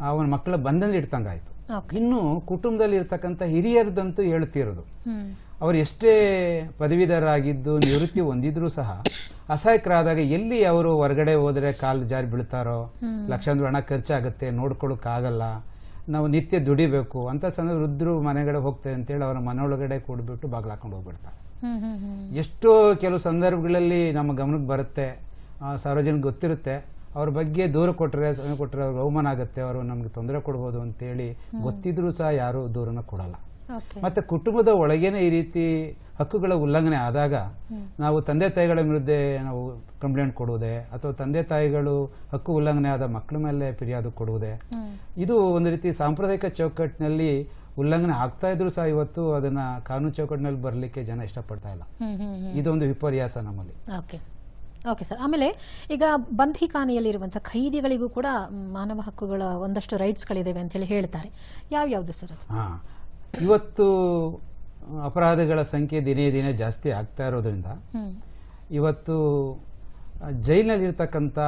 ಅವನ ಮಕ್ಕಳ ಬಂಧನ ಇಡ್ತಂಗಾಯ್ತು. ಇನ್ನು ಕುಟುಂಬದಲ್ಲಿ ಇರ್ತಕ್ಕಂಥ ಹಿರಿಯರದಂತೂ ಹೇಳ್ತಿರೋದು. ಅವರು ಎಷ್ಟೇ ಪದವೀಧರಾಗಿದ್ದು ನಿವೃತ್ತಿ ಹೊಂದಿದ್ರು ಸಹ ಅಸಹಾಯಕರಾದಾಗ ಎಲ್ಲಿ ಅವರು ಹೊರಗಡೆ ಹೋದ್ರೆ ಕಾಲು ಜಾರಿ ಬೀಳ್ತಾರೋ ಲಕ್ಷಾಂತರ ಹಣ ಖರ್ಚಾಗುತ್ತೆ ನೋಡ್ಕೊಳಕ್ಕಾಗಲ್ಲ ನಾವು ನಿತ್ಯ ದುಡಿಬೇಕು ಅಂತ ಸಂದರ್ಭ ವೃದ್ಧರು ಮನೆಗಡೆ ಹೋಗ್ತೇವೆ ಅಂತೇಳಿ ಅವರ ಮನೆಯೊಳಗಡೆ ಕೂಡ್ಬಿಟ್ಟು ಬಾಗ್ಲಾಕೊಂಡು ಹೋಗ್ಬಿಡ್ತಾರೆ. ಎಷ್ಟೋ ಕೆಲವು ಸಂದರ್ಭಗಳಲ್ಲಿ ನಮ್ಮ ಗಮನಕ್ಕೆ ಬರುತ್ತೆ ಸಾರ್ವಜನಿಕ ಗೊತ್ತಿರುತ್ತೆ ಅವ್ರ ಬಗ್ಗೆ ದೂರ ಕೊಟ್ಟರೆ ಸಮಯ ಕೊಟ್ಟರೆ ಅವ್ರಿಗೆ ಅವಮಾನ ಆಗುತ್ತೆ ಅವರು ನಮಗೆ ತೊಂದರೆ ಕೊಡ್ಬೋದು ಅಂತೇಳಿ ಗೊತ್ತಿದ್ರು ಸಹ ಯಾರು ದೂರನ ಕೊಡಲ್ಲ. ಮತ್ತೆ ಕುಟುಂಬದ ಒಳಗೇನೆ ಈ ರೀತಿ ಹಕ್ಕುಗಳ ಉಲ್ಲಂಘನೆ ಆದಾಗ ನಾವು ತಂದೆ ತಾಯಿಗಳ ವಿರುದ್ಧ ನಾವು ಕಂಪ್ಲೇಂಟ್ ಕೊಡುವುದೇ ಅಥವಾ ತಂದೆ ತಾಯಿಗಳು ಹಕ್ಕು ಉಲ್ಲಂಘನೆ ಆದ ಮಕ್ಕಳ ಮೇಲೆ ಫಿರ್ಯಾದು ಕೊಡುವುದೇ ಇದು ಒಂದು ರೀತಿ ಸಾಂಪ್ರದಾಯಿಕ ಚೌಕಟ್ಟಿನಲ್ಲಿ ಉಲ್ಲಂಘನೆ ಆಗ್ತಾ ಇದ್ರು ಸಹ ಇವತ್ತು ಅದನ್ನ ಕಾನೂನು ಚೌಕಟ್ಟಿನಲ್ಲಿ ಬರಲಿಕ್ಕೆ ಜನ ಇಷ್ಟಪಡ್ತಾ ಇಲ್ಲ. ಇದೊಂದು ವಿಪರ್ಯಾಸ ನಮ್ಮಲ್ಲಿ. ಓಕೆ ಸರ್ ಆಮೇಲೆ ಈಗ ಬಂಧಿಖಾನೆಯಲ್ಲಿರುವಂಥ ಖೈದಿಗಳಿಗೂ ಕೂಡ ಮಾನವ ಹಕ್ಕುಗಳ ಒಂದಷ್ಟು ರೈಟ್ಸ್ಗಳಿದ್ದಾವೆ ಅಂತೇಳಿ ಹೇಳ್ತಾರೆ. ಯಾವ್ಯಾವುದು ಸರ್ ಅದು? ಹಾ. ಇವತ್ತು ಅಪರಾಧಗಳ ಸಂಖ್ಯೆ ದಿನೇ ದಿನೇ ಜಾಸ್ತಿ ಆಗ್ತಾ ಇರೋದ್ರಿಂದ ಇವತ್ತು ಜೈಲಿನಲ್ಲಿರ್ತಕ್ಕಂಥ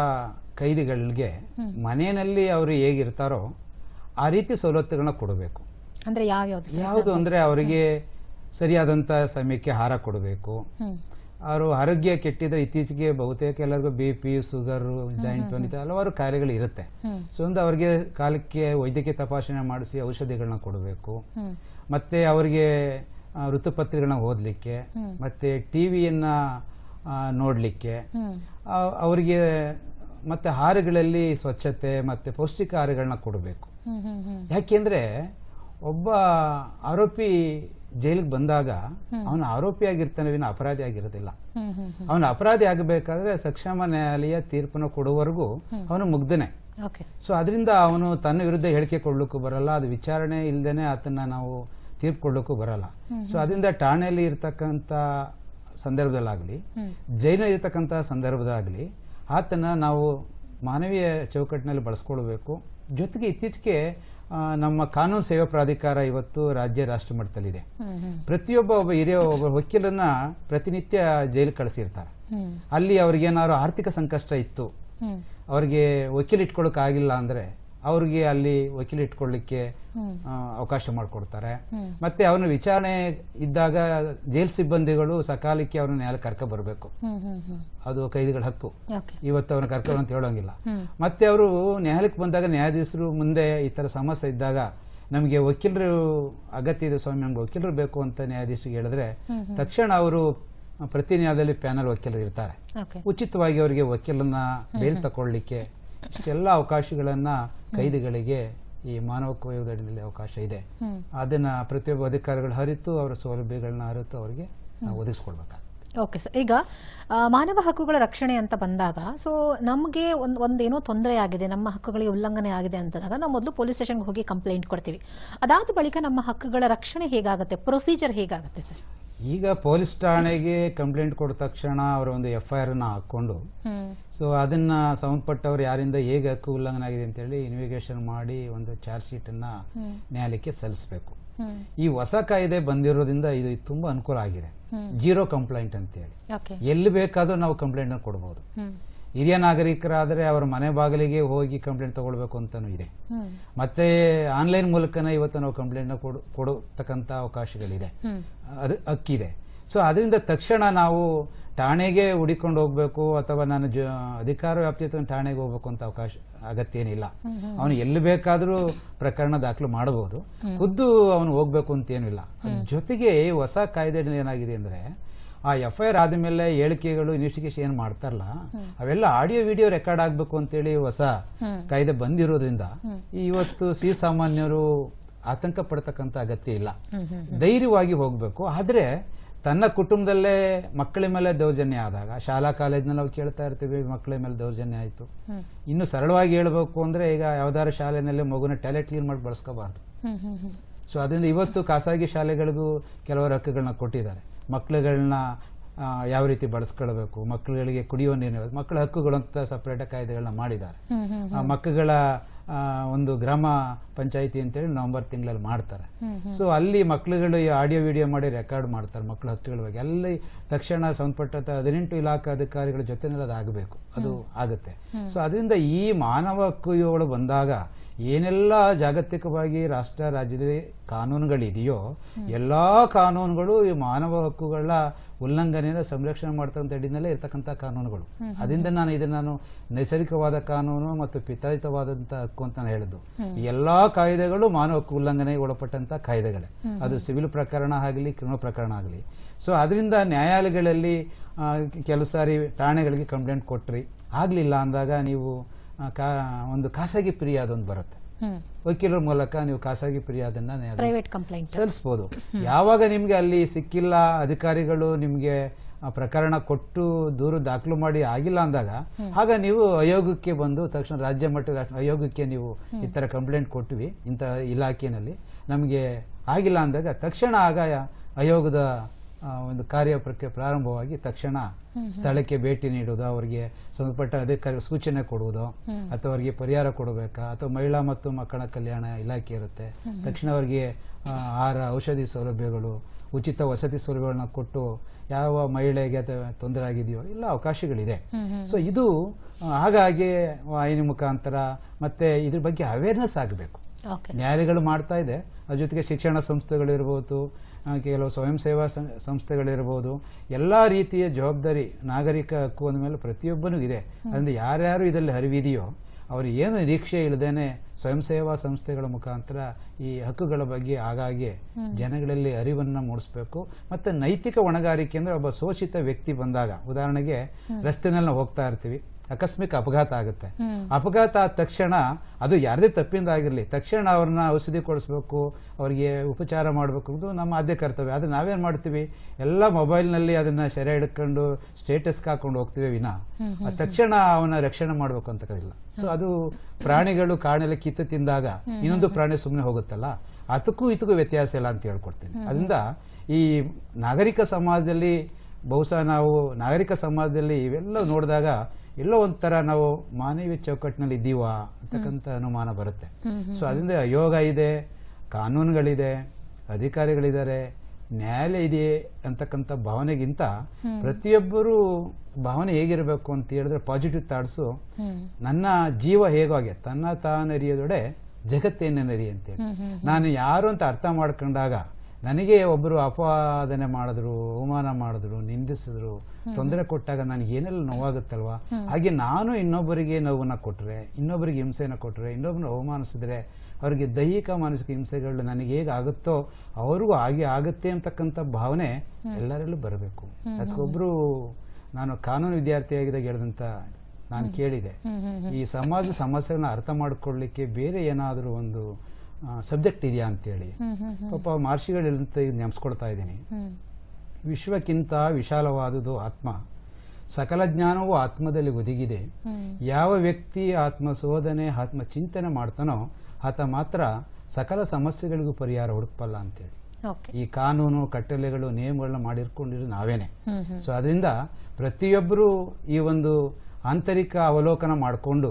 ಖೈದಿಗಳಿಗೆ ಮನೆಯಲ್ಲಿ ಅವರು ಹೇಗಿರ್ತಾರೋ ಆ ರೀತಿ ಸವಲತ್ತುಗಳನ್ನ ಕೊಡಬೇಕು. ಅಂದರೆ ಯಾವ್ಯಾವ್ದು ಯಾವುದು ಅಂದರೆ ಅವರಿಗೆ ಸರಿಯಾದಂಥ ಸಮಯಕ್ಕೆ ಆಹಾರ ಕೊಡಬೇಕು. ಅವರು ಆರೋಗ್ಯ ಕೆಟ್ಟಿದ್ರೆ ಇತ್ತೀಚೆಗೆ ಬಹುತೇಕ ಎಲ್ಲರಿಗೂ B P sugar joint pain ಹಲವಾರು ಕಾಯಿಲೆಗಳು ಇರುತ್ತೆ. ಸೊ ಒಂದು ಅವರಿಗೆ ಕಾಲಕ್ಕೆ ವೈದ್ಯಕೀಯ ತಪಾಸಣೆ ಮಾಡಿಸಿ ಔಷಧಿಗಳನ್ನ ಕೊಡಬೇಕು. ಮತ್ತೆ ಅವರಿಗೆ ಋತುಪತ್ರಿಗಳನ್ನ ಓದಲಿಕ್ಕೆ. ಮತ್ತೆ ಟಿವಿಯನ್ನ ನೋಡಲಿಕ್ಕೆ ಅವರಿಗೆ ಮತ್ತೆ ಆಹಾರಗಳಲ್ಲಿ ಸ್ವಚ್ಛತೆ ಮತ್ತೆ ಪೌಷ್ಟಿಕ ಆಹಾರಗಳನ್ನ ಕೊಡಬೇಕು. ಯಾಕೆಂದ್ರೆ ಒಬ್ಬ ಆರೋಪಿ ಜೈಲಿಗೆ ಬಂದಾಗ ಅವನು ಆರೋಪಿಯಾಗಿರ್ತಾನೆ ವಿನ ಅಪರಾಧಿ ಆಗಿರೋದಿಲ್ಲ. ಅವನು ಅಪರಾಧಿ ಆಗಬೇಕಾದ್ರೆ ಸಕ್ಷಮ ನ್ಯಾಯಾಲಯ ತೀರ್ಪನ್ನು ಕೊಡುವವರೆಗೂ ಅವನು ಮುಗ್ದನೆ ಸೊ ಅದರಿಂದ ಅವನು ತನ್ನ ವಿರುದ್ಧ ಹೇಳಿಕೆ ಕೊಡ್ಲಿಕ್ಕೂ ಬರಲ್ಲ ಅದು ವಿಚಾರಣೆ ಇಲ್ಲದೇನೆ ಆತನ ನಾವು ತೀರ್ಪು ಕೊಡ್ಲಿಕ್ಕೂ ಬರಲ್ಲ. ಸೊ ಅದರಿಂದ ಠಾಣೆಯಲ್ಲಿ ಇರ್ತಕ್ಕಂಥ ಸಂದರ್ಭದಲ್ಲಾಗಲಿ ಜೈಲಲ್ಲಿ ಜೈಲಿನಲ್ಲಿ ಇರ್ತಕ್ಕಂಥ ಸಂದರ್ಭದಾಗಲಿ ಆತನ ನಾವು ಮಾನವೀಯ ಚೌಕಟ್ಟಿನಲ್ಲಿ ಬಳಸ್ಕೊಳ್ಬೇಕು. ಜೊತೆಗೆ ಇತ್ತೀಚೆಗೆ ನಮ್ಮ ಕಾನೂನು ಸೇವಾ ಪ್ರಾಧಿಕಾರ ಇವತ್ತು ರಾಜ್ಯ ರಾಷ್ಟ್ರ ಮಟ್ಟದಲ್ಲಿದೆ ಪ್ರತಿಯೊಬ್ಬ ಒಬ್ಬ ಹಿರಿಯ ಒಬ್ಬ ವಕೀಲನ್ನ ಪ್ರತಿನಿತ್ಯ ಜೈಲು ಕಳಿಸಿರ್ತಾರೆ. ಅಲ್ಲಿ ಅವ್ರಿಗೆ ಏನಾದ್ರು ಆರ್ಥಿಕ ಸಂಕಷ್ಟ ಇತ್ತು ಅವ್ರಿಗೆ ವಕೀಲ್ ಇಟ್ಕೊಳಕ್ ಆಗಿಲ್ಲ ಅಂದ್ರೆ ಅವ್ರಿಗೆ ಅಲ್ಲಿ ವಕೀಲ ಇಟ್ಕೊಳ್ಳಿಕ್ಕೆ ಅವಕಾಶ ಮಾಡಿಕೊಡ್ತಾರೆ. ಮತ್ತೆ ಅವನ ವಿಚಾರಣೆ ಇದ್ದಾಗ ಜೈಲ್ ಸಿಬ್ಬಂದಿಗಳು ಸಕಾಲಕ್ಕೆ ಅವ್ರನ್ನ ನ್ಯಾಯಾಲಯ ಕರ್ಕ ಬರಬೇಕು. ಅದು ಕೈದಿಗಳ ಹಕ್ಕು. ಇವತ್ತು ಅವನ ಕರ್ಕ ಅಂತ ಹೇಳೋಂಗಿಲ್ಲ. ಮತ್ತೆ ಅವರು ನ್ಯಾಯಾಲಯಕ್ಕೆ ಬಂದಾಗ ನ್ಯಾಯಾಧೀಶರು ಮುಂದೆ ಈ ತರ ಸಮಸ್ಯೆ ಇದ್ದಾಗ ನಮಗೆ ವಕೀಲರು ಅಗತ್ಯ ಇದೆ ಸ್ವಾಮಿ ನಮ್ಗೆ ವಕೀಲರು ಬೇಕು ಅಂತ ನ್ಯಾಯಾಧೀಶರಿಗೆ ಹೇಳಿದ್ರೆ ತಕ್ಷಣ ಅವರು ಪ್ರತಿ ನ್ಯಾಯದಲ್ಲಿ ಪ್ಯಾನಲ್ ವಕೀಲರು ಇರ್ತಾರೆ. ಉಚಿತವಾಗಿ ಅವರಿಗೆ ವಕೀಲನ್ನ ಬೇಲ್ ತಗೊಳ್ಳಿಕ್ಕೆ ಇಷ್ಟೆಲ್ಲ ಅವಕಾಶಗಳನ್ನ ಕೈದಿಗಳಿಗೆ ಈ ಮಾನವ ಅಡಿಯಲ್ಲಿ ಅವಕಾಶ ಇದೆ. ಅದನ್ನ ಪ್ರತಿಯೊಬ್ಬ ಅಧಿಕಾರಿಗಳು ಅರಿತು ಅವರ ಸೌಲಭ್ಯಗಳನ್ನ ಅರಿತು ಅವರಿಗೆ ನಾವು ಒದಗಿಸ್ಕೊಡ್ಬೇಕಾಗುತ್ತೆ. ಓಕೆ ಸರ್ ಈಗ ಮಾನವ ಹಕ್ಕುಗಳ ರಕ್ಷಣೆ ಅಂತ ಬಂದಾಗ ಸೊ ನಮಗೆ ಒಂದು ಒಂದೇನೋ ತೊಂದರೆ ಆಗಿದೆ ನಮ್ಮ ಹಕ್ಕುಗಳಿಗೆ ಉಲ್ಲಂಘನೆ ಆಗಿದೆ ಅಂತದಾಗ ನಾವು ಮೊದಲು ಪೊಲೀಸ್ ಸ್ಟೇಷನ್ಗೆ ಹೋಗಿ ಕಂಪ್ಲೇಂಟ್ ಕೊಡ್ತೀವಿ. ಅದಾದ ಬಳಿಕ ನಮ್ಮ ಹಕ್ಕುಗಳ ರಕ್ಷಣೆ ಹೇಗಾಗುತ್ತೆ ಪ್ರೊಸೀಜರ್ ಹೇಗಾಗುತ್ತೆ ಸರ್? ಈಗ ಪೊಲೀಸ್ ಠಾಣೆಗೆ ಕಂಪ್ಲೇಂಟ್ ಕೊಟ್ಟ ತಕ್ಷಣ ಅವರ ಒಂದು ಎಫ್ ಐ ಆರ್ ಹಾಕ್ಕೊಂಡು ಹ್ಮ್. ಸೊ ಅದನ್ನ ಸಂಬಂಧಪಟ್ಟವ್ರು ಯಾರಿಂದ ಹೇಗೆ ಹಕ್ಕು ಉಲ್ಲಂಘನೆ ಆಗಿದೆ ಅಂತೇಳಿ ಇನ್ವಿಗೇಷನ್ ಮಾಡಿ ಒಂದು ಚಾರ್ಜ್ ಶೀಟ್ ಅನ್ನ ನ್ಯಾಯಾಲಯಕ್ಕೆ ಸಲ್ಲಿಸಬೇಕು. ಈ ಹೊಸ ಕಾಯ್ದೆ ಬಂದಿರೋದ್ರಿಂದ ಇದು ತುಂಬಾ ಅನುಕೂಲ ಆಗಿದೆ. ಜೀರೋ ಕಂಪ್ಲೇಂಟ್ ಅಂತ ಹೇಳಿ ಎಲ್ಲಿ ಬೇಕಾದರೂ ನಾವು ಕಂಪ್ಲೇಂಟ್ ಕೊಡ್ಬೋದು. ಹ್ಮ್. ಹಿರಿಯ ನಾಗರಿಕರಾದರೆ ಅವರ ಮನೆ ಬಾಗಿಲಿಗೆ ಹೋಗಿ ಕಂಪ್ಲೇಂಟ್ ತಗೊಳ್ಬೇಕು ಅಂತಲೂ ಇದೆ. ಮತ್ತೆ ಆನ್ಲೈನ್ ಮೂಲಕನೇ ಇವತ್ತು ನಾವು ಕಂಪ್ಲೇಂಟ್ನ ಕೊಡು ಕೊಡತಕ್ಕಂಥ ಅವಕಾಶಗಳಿದೆ. ಅದು ಹಕ್ಕಿದೆ ಸೊ ಅದರಿಂದ ತಕ್ಷಣ ನಾವು ಠಾಣೆಗೆ ಹುಡಿಕೊಂಡು ಹೋಗ್ಬೇಕು ಅಥವಾ ನಾನು ಜ ಅಧಿಕಾರ ವ್ಯಾಪ್ತಿ ಠಾಣೆಗೆ ಹೋಗ್ಬೇಕು ಅಂತ ಅವಕಾಶ ಅಗತ್ಯ ಏನಿಲ್ಲ ಅವನು ಎಲ್ಲಿ ಬೇಕಾದರೂ ಪ್ರಕರಣ ದಾಖಲು ಮಾಡಬಹುದು ಖುದ್ದು ಅವನು ಹೋಗ್ಬೇಕು ಅಂತ ಏನಿಲ್ಲ ಜೊತೆಗೆ ಹೊಸ ಕಾಯ್ದೆ ಏನಾಗಿದೆ ಅಂದ್ರೆ ಆ ಎಫ್ ಐ ಆರ್ ಆದಮೇಲೆ ಹೇಳಿಕೆಗಳು ಇನ್ವೆಸ್ಟಿಗೇಷನ್ ಏನ್ ಮಾಡ್ತಾರಲ್ಲ ಅವೆಲ್ಲ ಆಡಿಯೋ ವಿಡಿಯೋ ರೆಕಾರ್ಡ್ ಆಗಬೇಕು ಅಂತೇಳಿ ಹೊಸ ಕಾಯ್ದೆ ಬಂದಿರೋದ್ರಿಂದ ಇವತ್ತು ಸಿ ಸಾಮಾನ್ಯರು ಆತಂಕ ಪಡ್ತಕ್ಕಂಥ ಅಗತ್ಯ ಇಲ್ಲ. ಧೈರ್ಯವಾಗಿ ಹೋಗಬೇಕು. ಆದರೆ ತನ್ನ ಕುಟುಂಬದಲ್ಲೇ ಮಕ್ಕಳ ಮೇಲೆ ದೌರ್ಜನ್ಯ ಆದಾಗ ಶಾಲಾ ಕಾಲೇಜ್ನಲ್ಲಿ ನಾವು ಕೇಳ್ತಾ ಇರ್ತೀವಿ ಮಕ್ಕಳ ಮೇಲೆ ದೌರ್ಜನ್ಯ ಆಯ್ತು. ಇನ್ನು ಸರಳವಾಗಿ ಹೇಳ್ಬೇಕು ಅಂದ್ರೆ ಈಗ ಯಾವ್ದಾದ್ರು ಶಾಲೆಯಲ್ಲಿ ಮಗುನ ಟ್ಯಾಲೆಂಟ್ ಕ್ಲೀನ್ ಮಾಡಿ ಬಳಸ್ಕೋಬಾರ್ದು. ಸೊ ಅದರಿಂದ ಇವತ್ತು ಖಾಸಗಿ ಶಾಲೆಗಳಿಗೂ ಕೆಲವರು ಹಕ್ಕುಗಳನ್ನ ಕೊಟ್ಟಿದ್ದಾರೆ. ಮಕ್ಕಳುಗಳನ್ನ ಯಾವ ರೀತಿ ಬಳಸ್ಕೊಳ್ಬೇಕು ಮಕ್ಕಳುಗಳಿಗೆ ಕುಡಿಯೋ ನೀರು ಮಕ್ಕಳ ಹಕ್ಕುಗಳಂತ ಅಂತ ಸಪ್ರೇಟ್ ಕಾಯ್ದೆಗಳನ್ನ ಮಾಡಿದ್ದಾರೆ. ಮಕ್ಕಳ ಒಂದು ಗ್ರಾಮ ಪಂಚಾಯಿತಿ ಅಂತೇಳಿ ನವೆಂಬರ್ ತಿಂಗಳಲ್ಲಿ ಮಾಡ್ತಾರೆ. ಸೊ ಅಲ್ಲಿ ಮಕ್ಕಳುಗಳು ಆಡಿಯೋ ವಿಡಿಯೋ ಮಾಡಿ ರೆಕಾರ್ಡ್ ಮಾಡ್ತಾರೆ ಮಕ್ಕಳ ಹಕ್ಕುಗಳ ಬಗ್ಗೆ. ಅಲ್ಲಿ ತಕ್ಷಣ ಸಂಬಂಧಪಟ್ಟ ಹದಿನೆಂಟು ಇಲಾಖಾ ಅಧಿಕಾರಿಗಳ ಜೊತೆನಲ್ಲಿ ಅದು ಆಗಬೇಕು ಅದು ಆಗುತ್ತೆ ಸೊ ಅದರಿಂದ ಈ ಮಾನವ ಹಕ್ಕುಗಳು ಬಂದಾಗ ಏನೆಲ್ಲ ಜಾಗತಿಕವಾಗಿ ರಾಷ್ಟ್ರ ರಾಜ್ಯದ ಕಾನೂನುಗಳಿದೆಯೋ ಎಲ್ಲ ಕಾನೂನುಗಳು ಈ ಮಾನವ ಹಕ್ಕುಗಳ ಉಲ್ಲಂಘನೆಯನ್ನು ಸಂರಕ್ಷಣೆ ಮಾಡ್ತಕ್ಕಂಥ ಅಡಿನಲ್ಲೇ ಇರ್ತಕ್ಕಂಥ ಕಾನೂನುಗಳು. ಅದರಿಂದ ನಾನು ಇದನ್ನು ನಾನು ನೈಸರ್ಗಿಕವಾದ ಕಾನೂನು ಮತ್ತು ಪಿತಾಯಿತವಾದಂಥ ಹಕ್ಕು ಅಂತ ನಾನು ಹೇಳಿದ್ದು ಎಲ್ಲ ಕಾಯ್ದೆಗಳು ಮಾನವ ಹಕ್ಕು ಉಲ್ಲಂಘನೆಗೆ ಒಳಪಟ್ಟಂಥ ಕಾಯ್ದೆಗಳೇ. ಅದು ಸಿವಿಲ್ ಪ್ರಕರಣ ಆಗಲಿ ಕ್ರಿಮಿನಲ್ ಪ್ರಕರಣ ಆಗಲಿ. ಸೊ ಅದರಿಂದ ನ್ಯಾಯಾಲಯಗಳಲ್ಲಿ ಕೆಲಸಾರಿ ಕೆಲವು ಸಾರಿ ಠಾಣೆಗಳಿಗೆ ಕಂಪ್ಲೇಂಟ್ ಕೊಟ್ರಿ. ಆಗಲಿಲ್ಲ ಅಂದಾಗ ನೀವು ಕಾ ಒಂದು ಖಾಸಗಿ ಪ್ರಿಯಾದ ಒಂದು ಬರುತ್ತೆ. ವಕೀಲರ ಮೂಲಕ ನೀವು ಖಾಸಗಿ ಪ್ರಿಯಾದನ್ನ ಸಲ್ಲಿಸಬಹುದು ಪ್ರೈವೇಟ್ ಕಂಪ್ಲೇಂಟ್ ಸಲ್ಲಿಸ್ಬೋದು. ಯಾವಾಗ ನಿಮಗೆ ಅಲ್ಲಿ ಸಿಕ್ಕಿಲ್ಲ ಅಧಿಕಾರಿಗಳು ನಿಮಗೆ ಪ್ರಕರಣ ಕೊಟ್ಟು ದೂರು ದಾಖಲು ಮಾಡಿ ಆಗಿಲ್ಲ ಅಂದಾಗ ಆಗ ನೀವು ಆಯೋಗಕ್ಕೆ ಬಂದು ತಕ್ಷಣ ರಾಜ್ಯ ಮಟ್ಟದ ಆಯೋಗಕ್ಕೆ ನೀವು ಈ ಥರ ಕಂಪ್ಲೇಂಟ್ ಕೊಟ್ವಿ ಇಂತ ಇಲಾಖೆಯಲ್ಲಿ ನಮಗೆ ಆಗಿಲ್ಲ ಅಂದಾಗ ತಕ್ಷಣ ಆಗ ಆಯೋಗದ ಒಂದು ಕಾರ್ಯ ಪ್ರಕ್ರಿಯೆ ಪ್ರಾರಂಭವಾಗಿ ತಕ್ಷಣ ಸ್ಥಳಕ್ಕೆ ಭೇಟಿ ನೀಡುವುದು ಅವರಿಗೆ ಸಂಬಂಧಪಟ್ಟ ಅಧಿಕಾರಿಗಳ ಸೂಚನೆ ಕೊಡುವುದು ಅಥವಾ ಅವರಿಗೆ ಪರಿಹಾರ ಕೊಡಬೇಕಾ ಅಥವಾ ಮಹಿಳಾ ಮತ್ತು ಮಕ್ಕಳ ಕಲ್ಯಾಣ ಇಲಾಖೆ ಇರುತ್ತೆ. ತಕ್ಷಣ ಅವರಿಗೆ ಆಹಾರ ಔಷಧಿ ಸೌಲಭ್ಯಗಳು ಉಚಿತ ವಸತಿ ಸೌಲಭ್ಯಗಳನ್ನ ಕೊಟ್ಟು ಯಾವ ಮಹಿಳೆಗೆ ಅಥವಾ ತೊಂದರೆ ಆಗಿದೆಯೋ ಎಲ್ಲ ಅವಕಾಶಗಳಿದೆ. ಸೊ ಇದು ಹಾಗಾಗಿ ವಾಹಿನಿ ಮುಖಾಂತರ ಮತ್ತೆ ಇದ್ರ ಬಗ್ಗೆ ಅವೇರ್ನೆಸ್ ಆಗಬೇಕು. ನ್ಯಾಯಾಲಯಗಳು ಮಾಡ್ತಾ ಇದೆ ಅದ್ರ ಜೊತೆಗೆ ಶಿಕ್ಷಣ ಸಂಸ್ಥೆಗಳಿರ್ಬೋದು ಕೆಲವು ಸ್ವಯಂ ಸೇವಾ ಸಂಸ್ಥೆಗಳಿರ್ಬೋದು ಎಲ್ಲ ರೀತಿಯ ಜವಾಬ್ದಾರಿ ನಾಗರಿಕ ಹಕ್ಕು ಅಂದಮೇಲೆ ಪ್ರತಿಯೊಬ್ಬನೂ ಇದೆ. ಅದರಿಂದ ಯಾರ್ಯಾರು ಇದರಲ್ಲಿ ಅರಿವಿದೆಯೋ ಅವರು ಏನು ನಿರೀಕ್ಷೆ ಇಲ್ಲದೇನೆ ಸ್ವಯಂ ಸೇವಾ ಸಂಸ್ಥೆಗಳ ಮುಖಾಂತರ ಈ ಹಕ್ಕುಗಳ ಬಗ್ಗೆ ಆಗಾಗ್ಗೆ ಜನಗಳಲ್ಲಿ ಅರಿವನ್ನು ಮೂಡಿಸ್ಬೇಕು. ಮತ್ತೆ ನೈತಿಕ ಹೊಣೆಗಾರಿಕೆ ಅಂದರೆ ಒಬ್ಬ ಶೋಷಿತ ವ್ಯಕ್ತಿ ಬಂದಾಗ ಉದಾಹರಣೆಗೆ ರಸ್ತೆನಲ್ಲಿ ನಾವು ಹೋಗ್ತಾ ಇರ್ತೀವಿ. ಆಕಸ್ಮಿಕ ಅಪಘಾತ ಆಗುತ್ತೆ. ಅಪಘಾತ ಆದ ತಕ್ಷಣ ಅದು ಯಾರದೇ ತಪ್ಪಿಂದ ಆಗಿರಲಿ ತಕ್ಷಣ ಅವ್ರನ್ನ ಔಷಧಿ ಕೊಡಿಸ್ಬೇಕು ಅವರಿಗೆ ಉಪಚಾರ ಮಾಡಬೇಕು ಅನ್ನೋದು ನಮ್ಮ ಆದ್ಯ ಕರ್ತವ್ಯ. ಆದರೆ ನಾವೇನು ಮಾಡ್ತೀವಿ? ಎಲ್ಲ ಮೊಬೈಲ್ನಲ್ಲಿ ಅದನ್ನ ಸೆರೆ ಹಿಡ್ಕೊಂಡು ಸ್ಟೇಟಸ್ಗೆ ಹಾಕೊಂಡು ಹೋಗ್ತೀವಿ ವಿನ. ಆ ತಕ್ಷಣ ಅವನ ರಕ್ಷಣೆ ಮಾಡಬೇಕು ಅಂತಕ್ಕದಿಲ್ಲ ಸೊ ಅದು ಪ್ರಾಣಿಗಳು ಕಾಡಲ್ಲಿ ಕಿತ್ತು ತಿಂದಾಗ ಇನ್ನೊಂದು ಪ್ರಾಣಿ ಸುಮ್ಮನೆ ಹೋಗುತ್ತಲ್ಲ? ಅದಕ್ಕೂ ಇದಕ್ಕೂ ವ್ಯತ್ಯಾಸ ಇಲ್ಲ ಅಂತ ಹೇಳ್ಕೊಡ್ತೀನಿ. ಅದರಿಂದ ಈ ನಾಗರಿಕ ಸಮಾಜದಲ್ಲಿ ಬಹುಶಃ ನಾವು ನಾಗರಿಕ ಸಮಾಜದಲ್ಲಿ ಇವೆಲ್ಲ ನೋಡಿದಾಗ ಎಲ್ಲೋ ಒಂಥರ ನಾವು ಮಾನವೀಯ ಚೌಕಟ್ಟಿನಲ್ಲಿ ಇದ್ದೀವಾ ಅಂತಕ್ಕಂಥ ಅನುಮಾನ ಬರುತ್ತೆ. ಸೊ ಅದರಿಂದ ಯೋಗ ಇದೆ ಕಾನೂನುಗಳಿದೆ ಅಧಿಕಾರಿಗಳಿದ್ದಾರೆ ನ್ಯಾಯಾಲಯ ಇದೆ ಅಂತಕ್ಕಂಥ ಭಾವನೆಗಿಂತ ಪ್ರತಿಯೊಬ್ಬರು ಭಾವನೆ ಹೇಗಿರಬೇಕು ಅಂತ ಹೇಳಿದ್ರೆ ಪಾಸಿಟಿವ್ ಥಾಟ್ಸು ನನ್ನ ಜೀವ ಹೇಗಾಗೆ ತನ್ನ ತಾನರಿಯದೊಡೆ ಜಗತ್ತೇನರಿ ಅಂತೇಳಿ ನಾನು ಯಾರು ಅಂತ ಅರ್ಥ ಮಾಡ್ಕೊಂಡಾಗ ನನಗೆ ಒಬ್ಬರು ಅಪವಾದನೆ ಮಾಡಿದ್ರು ಅವಮಾನ ಮಾಡಿದ್ರು ನಿಂದಿಸಿದ್ರು ತೊಂದರೆ ಕೊಟ್ಟಾಗ ನನಗೆ ಏನೆಲ್ಲ ನೋವಾಗುತ್ತಲ್ವಾ? ಹಾಗೆ ನಾನು ಇನ್ನೊಬ್ಬರಿಗೆ ನೋವನ್ನ ಕೊಟ್ಟರೆ ಇನ್ನೊಬ್ಬರಿಗೆ ಹಿಂಸೆಯನ್ನು ಕೊಟ್ಟರೆ ಇನ್ನೊಬ್ಬರನ್ನು ಅವಮಾನಿಸಿದ್ರೆ ಅವರಿಗೆ ದೈಹಿಕ ಮಾನಸಿಕ ಹಿಂಸೆಗಳು ನನಗೆ ಹೇಗೆ ಆಗುತ್ತೋ ಅವ್ರಿಗೂ ಹಾಗೆ ಆಗುತ್ತೆ ಅಂತಕ್ಕಂಥ ಭಾವನೆ ಎಲ್ಲರಲ್ಲೂ ಬರಬೇಕು. ಅದಕ್ಕೊಬ್ಬರು ನಾನು ಕಾನೂನು ವಿದ್ಯಾರ್ಥಿಯಾಗಿದ್ದಾಗ ಹೇಳಿದಂಥ ನಾನು ಕೇಳಿದೆ. ಈ ಸಮಾಜ ಸಮಸ್ಯೆಗಳನ್ನ ಅರ್ಥ ಮಾಡ್ಕೊಳ್ಳಿಕ್ಕೆ ಬೇರೆ ಏನಾದರೂ ಒಂದು ಸಬ್ಜೆಕ್ಟ್ ಇದೆಯಾ ಅಂತೇಳಿ. ಪಾಪ ಮಹರ್ಷಿಗಳು ನೆನೆಸ್ಕೊಳ್ತಾ ಇದ್ದೀನಿ. ವಿಶ್ವಕ್ಕಿಂತ ವಿಶಾಲವಾದುದು ಆತ್ಮ. ಸಕಲ ಜ್ಞಾನವು ಆತ್ಮದಲ್ಲಿ ಒದಗಿದೆ. ಯಾವ ವ್ಯಕ್ತಿ ಆತ್ಮ ಶೋಧನೆ ಆತ್ಮ ಚಿಂತನೆ ಮಾಡ್ತಾನೋ ಆತ ಮಾತ್ರ ಸಕಲ ಸಮಸ್ಯೆಗಳಿಗೂ ಪರಿಹಾರ ಹುಡುಕಲ್ಲ ಅಂತೇಳಿ. ಈ ಕಾನೂನು ಕಟ್ಟಲೆಗಳು ನಿಯಮಗಳನ್ನ ಮಾಡಿರ್ಕೊಂಡಿರೋದು ನಾವೇನೆ. ಸೊ ಅದರಿಂದ ಪ್ರತಿಯೊಬ್ಬರು ಈ ಒಂದು ಆಂತರಿಕ ಅವಲೋಕನ ಮಾಡಿಕೊಂಡು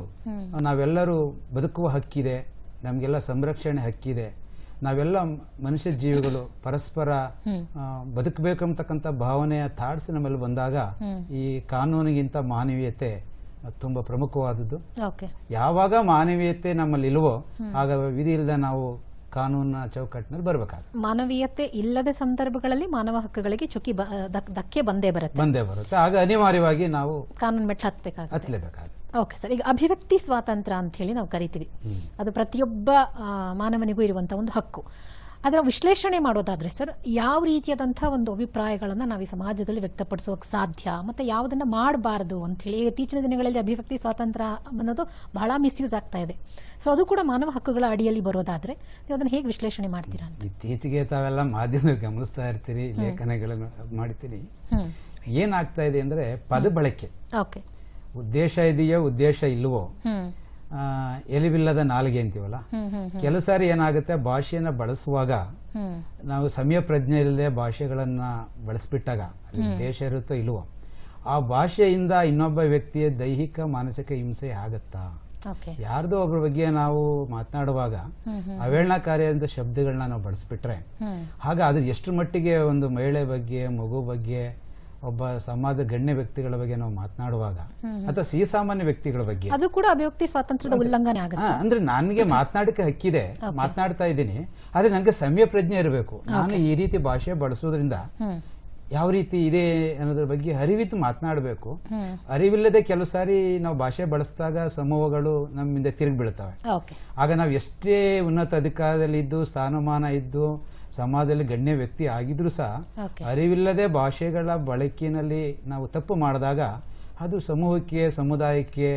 ನಾವೆಲ್ಲರೂ ಬದುಕುವ ಹಕ್ಕಿದೆ. ನಮಗೆಲ್ಲ ಸಂರಕ್ಷಣೆ ಹಕ್ಕಿದೆ. ನಾವೆಲ್ಲ ಮನುಷ್ಯ ಜೀವಿಗಳು ಪರಸ್ಪರ ಬದುಕಬೇಕಂತಕ್ಕಂಥ ಭಾವನೆಯ ಥಾಟ್ಸ್ ನಮ್ಮಲ್ಲಿ ಬಂದಾಗ ಈ ಕಾನೂನಿಗಿಂತ ಮಾನವೀಯತೆ ತುಂಬಾ ಪ್ರಮುಖವಾದದ್ದು. ಯಾವಾಗ ಮಾನವೀಯತೆ ನಮ್ಮಲ್ಲಿ ಇಲ್ವೋ ಆಗ ವಿಧಿ ಇಲ್ಲದೆ ನಾವು ಕಾನೂನಿನ ಚೌಕಟ್ಟಿನಲ್ಲಿ ಬರಬೇಕಾಗುತ್ತೆ. ಮಾನವೀಯತೆ ಇಲ್ಲದ ಸಂದರ್ಭಗಳಲ್ಲಿ ಮಾನವ ಹಕ್ಕುಗಳಿಗೆ ಚುಕ್ಕಿ ಬ- ಧಕ್ಕೆ ಬಂದೇ ಬರುತ್ತೆ. ಬಂದೇ ಬರುತ್ತೆ. ಆಗ ಅನಿವಾರ್ಯವಾಗಿ ನಾವು ಕಾನೂನು ಮೆಟ್ಲು ಹತ್ಬೇಕಾಗುತ್ತೆ. ಹತ್ತಲೇಬೇಕಾಗುತ್ತೆ ಓಕೆ ಸರ್ ಈಗ ಅಭಿವ್ಯಕ್ತಿ ಸ್ವಾತಂತ್ರ್ಯ ಅಂತ ಹೇಳಿ ನಾವು ಕರಿತೀವಿ. ಅದು ಪ್ರತಿಯೊಬ್ಬ ಮಾನವನಿಗೂ ಇರುವಂಥ ಒಂದು ಹಕ್ಕು. ಅದರ ವಿಶ್ಲೇಷಣೆ ಮಾಡೋದಾದ್ರೆ ಸರ್ ಯಾವ ರೀತಿಯಾದಂಥ ಒಂದು ಅಭಿಪ್ರಾಯಗಳನ್ನು ನಾವು ಈ ಸಮಾಜದಲ್ಲಿ ವ್ಯಕ್ತಪಡಿಸೋಕೆ ಸಾಧ್ಯ ಮತ್ತು ಯಾವುದನ್ನ ಮಾಡಬಾರ್ದು ಹೇಳಿ ಈಗ ಇತ್ತೀಚಿನ ದಿನಗಳಲ್ಲಿ ಅಭಿವ್ಯಕ್ತಿ ಸ್ವಾತಂತ್ರ್ಯ ಅನ್ನೋದು ಬಹಳ ಮಿಸ್ಯೂಸ್ ಆಗ್ತಾ ಇದೆ. ಸೊ ಅದು ಕೂಡ ಮಾನವ ಹಕ್ಕುಗಳ ಅಡಿಯಲ್ಲಿ ಬರೋದಾದ್ರೆ ನೀವು ಅದನ್ನು ಹೇಗೆ ವಿಶ್ಲೇಷಣೆ ಮಾಡ್ತೀರಾ ಅಂತ? ಇತ್ತೀಚೆಗೆ ತಾವೆಲ್ಲ ಮಾಧ್ಯಮ ಗಮನಿಸ್ತಾ ಇರ್ತೀರಿ ಲೇಖನಗಳನ್ನು ಮಾಡ್ತೀರಿ. ಏನಾಗ್ತಾ ಇದೆ ಅಂದ್ರೆ ಪದ ಬಳಕೆ ಓಕೆ ಉದ್ದೇಶ ಇದೆಯೋ ಉದ್ದೇಶ ಇಲ್ವೋ ಎಲಿವಿಲ್ಲದ ನಾಲಿಗೆ ಅಂತೀವಲ್ಲ ಕೆಲವು ಸಾರಿ ಏನಾಗುತ್ತೆ ಭಾಷೆಯನ್ನ ಬಳಸುವಾಗ ನಾವು ಸಮಯ ಪ್ರಜ್ಞೆ ಇಲ್ಲದೆ ಭಾಷೆಗಳನ್ನ ಬಳಸ್ಬಿಟ್ಟಾಗ ದೇಶ ಉದ್ದೇಶ ಇರುತ್ತೋ ಇಲ್ವೋ ಆ ಭಾಷೆಯಿಂದ ಇನ್ನೊಬ್ಬ ವ್ಯಕ್ತಿಯ ದೈಹಿಕ ಮಾನಸಿಕ ಹಿಂಸೆ ಆಗತ್ತಾ? ಯಾರ್ದೋ ಒಬ್ಬರ ಬಗ್ಗೆ ನಾವು ಮಾತನಾಡುವಾಗ ಅವೇಳನಕಾರಿಯಾದಂಥ ಶಬ್ದಗಳನ್ನ ನಾವು ಬಳಸ್ಬಿಟ್ರೆ ಹಾಗ ಅದು ಎಷ್ಟು ಮಟ್ಟಿಗೆ ಒಂದು ಮಹಿಳೆ ಬಗ್ಗೆ ಮಗು ಬಗ್ಗೆ ಒಬ್ಬ ಸಮಾಜದ ಗಣ್ಯ ವ್ಯಕ್ತಿಗಳ ಬಗ್ಗೆ ನಾವು ಮಾತನಾಡುವಾಗ ಅಥವಾ ಶ್ರೀಸಾಮಾನ್ಯ ವ್ಯಕ್ತಿಗಳ ಬಗ್ಗೆ. ಅದು ಕೂಡ ಅಭಿವ್ಯಕ್ತಿ ಸ್ವಾತಂತ್ರ್ಯದ ಉಲ್ಲಂಘನೆ ಆಗುತ್ತೆ. ಅಂದ್ರೆ ನನಗೆ ಮಾತನಾಡಕ್ಕೆ ಹಕ್ಕಿದೆ ಮಾತನಾಡ್ತಾ ಇದ್ದೀನಿ. ಆದ್ರೆ ನನಗೆ ಸಮಯ ಪ್ರಜ್ಞೆ ಇರಬೇಕು. ನಾನು ಈ ರೀತಿ ಭಾಷೆ ಬಳಸೋದ್ರಿಂದ ಯಾವ ರೀತಿ ಇದೆ ಅನ್ನೋದ್ರ ಬಗ್ಗೆ ಅರಿವಿತ್ತು ಮಾತನಾಡಬೇಕು. ಅರಿವಿಲ್ಲದೆ ಕೆಲವು ಸಾರಿ ನಾವು ಭಾಷೆ ಬಳಸಿದಾಗ ಸಮೂಹಗಳು ನಮ್ಮಿಂದ ತಿರುಗಿ ಬೀಳ್ತವೆ ಆಗ ನಾವು ಎಷ್ಟೇ ಉನ್ನತ ಅಧಿಕಾರದಲ್ಲಿ ಇದ್ದು ಸ್ಥಾನಮಾನ ಇದ್ದು ಸಮಾಜದಲ್ಲಿ ಗಣ್ಯ ವ್ಯಕ್ತಿ ಆಗಿದ್ರು ಸಹ ಅರಿವಿಲ್ಲದೆ ಭಾಷೆಗಳ ಬಳಕೆಯಲ್ಲಿ ನಾವು ತಪ್ಪು ಮಾಡಿದಾಗ ಅದು ಸಮೂಹಕ್ಕೆ ಸಮುದಾಯಕ್ಕೆ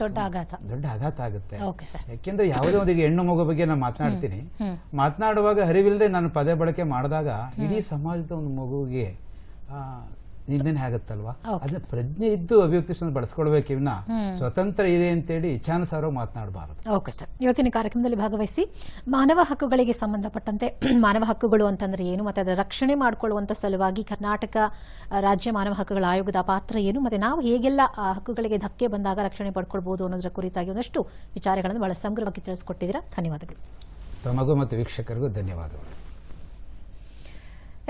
ದೊಡ್ಡ ಆಘಾತ. ದೊಡ್ಡ ಆಘಾತ ಆಗುತ್ತೆ. ಯಾಕೆಂದ್ರೆ ಯಾವುದೇ ಒಂದು ಹೆಣ್ಣು ಮಗು ಬಗ್ಗೆ ನಾನು ಮಾತನಾಡ್ತೀನಿ. ಮಾತನಾಡುವಾಗ ಅರಿವಿಲ್ಲದೆ ನಾನು ಪದೇ ಬಳಕೆ ಮಾಡಿದಾಗ ಇಡೀ ಸಮಾಜದ ಒಂದು ಮಗುವಿಗೆ ನಿಂದನೆ ಆಗತ್ತಲ್ವಾ? ಅದನ್ನ ಪ್ರಜ್ಞೆ ಇದ್ದು ಅಭಿವ್ಯಕ್ತಿ ಬಳಸ್ಕೊಳ್ಬೇಕು ಇವನ್ನ ಸ್ವತಂತ್ರ ಇದೆ ಅಂತ ಅಂತೇಳಿ ಅವರು ಮಾತನಾಡಬಾರದು. ಓಕೆ ಸರ್ ಇವತ್ತಿನ ಕಾರ್ಯಕ್ರಮದಲ್ಲಿ ಭಾಗವಹಿಸಿ ಮಾನವ ಹಕ್ಕುಗಳಿಗೆ ಸಂಬಂಧಪಟ್ಟಂತೆ ಮಾನವ ಹಕ್ಕುಗಳು ಅಂತಂದ್ರೆ ಏನು ಮತ್ತೆ ಅದರ ರಕ್ಷಣೆ ಮಾಡಿಕೊಳ್ಳುವಂತ ಸಲುವಾಗಿ ಕರ್ನಾಟಕ ರಾಜ್ಯ ಮಾನವ ಹಕ್ಕುಗಳ ಆಯೋಗದ ಪಾತ್ರ ಏನು ಮತ್ತೆ ನಾವು ಹೇಗೆಲ್ಲ ಆ ಹಕ್ಕುಗಳಿಗೆ ಧಕ್ಕೆ ಬಂದಾಗ ರಕ್ಷಣೆ ಪಡ್ಕೊಳ್ಬಹುದು ಅನ್ನೋದರ ಕುರಿತಾಗಿ ಒಂದಷ್ಟು ವಿಚಾರಗಳನ್ನು ಬಹಳ ಸಮಗ್ರವಾಗಿ ತಿಳಿಸ್ಕೊಟ್ಟಿದ್ದೀರಾ. ಧನ್ಯವಾದಗಳು. ತಮಗೂ ಮತ್ತು ವೀಕ್ಷಕರಿಗೂ ಧನ್ಯವಾದಗಳು.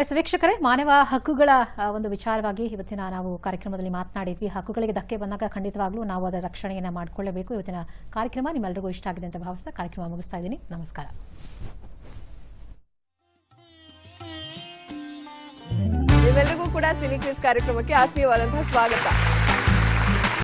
ಎಸ್, ವೀಕ್ಷಕರೇ, ಮಾನವ ಹಕ್ಕುಗಳ ಒಂದು ವಿಚಾರವಾಗಿ ಇವತ್ತಿನ ನಾವು ಕಾರ್ಯಕ್ರಮದಲ್ಲಿ ಮಾತನಾಡಿದ್ವಿ. ಹಕ್ಕುಗಳಿಗೆ ಧಕ್ಕೆ ಬಂದಾಗ ಖಂಡಿತವಾಗ್ಲೂ ನಾವು ಅದರ ರಕ್ಷಣೆಯನ್ನು ಮಾಡಿಕೊಳ್ಳಬೇಕು. ಇವತ್ತಿನ ಕಾರ್ಯಕ್ರಮ ನಿಮ್ಮೆಲ್ಲರಿಗೂ ಇಷ್ಟ ಆಗಿದೆ ಅಂತ ಭಾವಿಸ್ತಾ ಕಾರ್ಯಕ್ರಮ ಮುಗಿಸ್ತಾ ಇದ್ದೀನಿ. ನಮಸ್ಕಾರ. ನಿಮ್ಮೆಲ್ಲರಿಗೂ ಕೂಡ ಸಿನಿ ಕಾರ್ಯಕ್ರಮಕ್ಕೆ ಆತ್ಮೀಯವಾದಂತಹ ಸ್ವಾಗತ.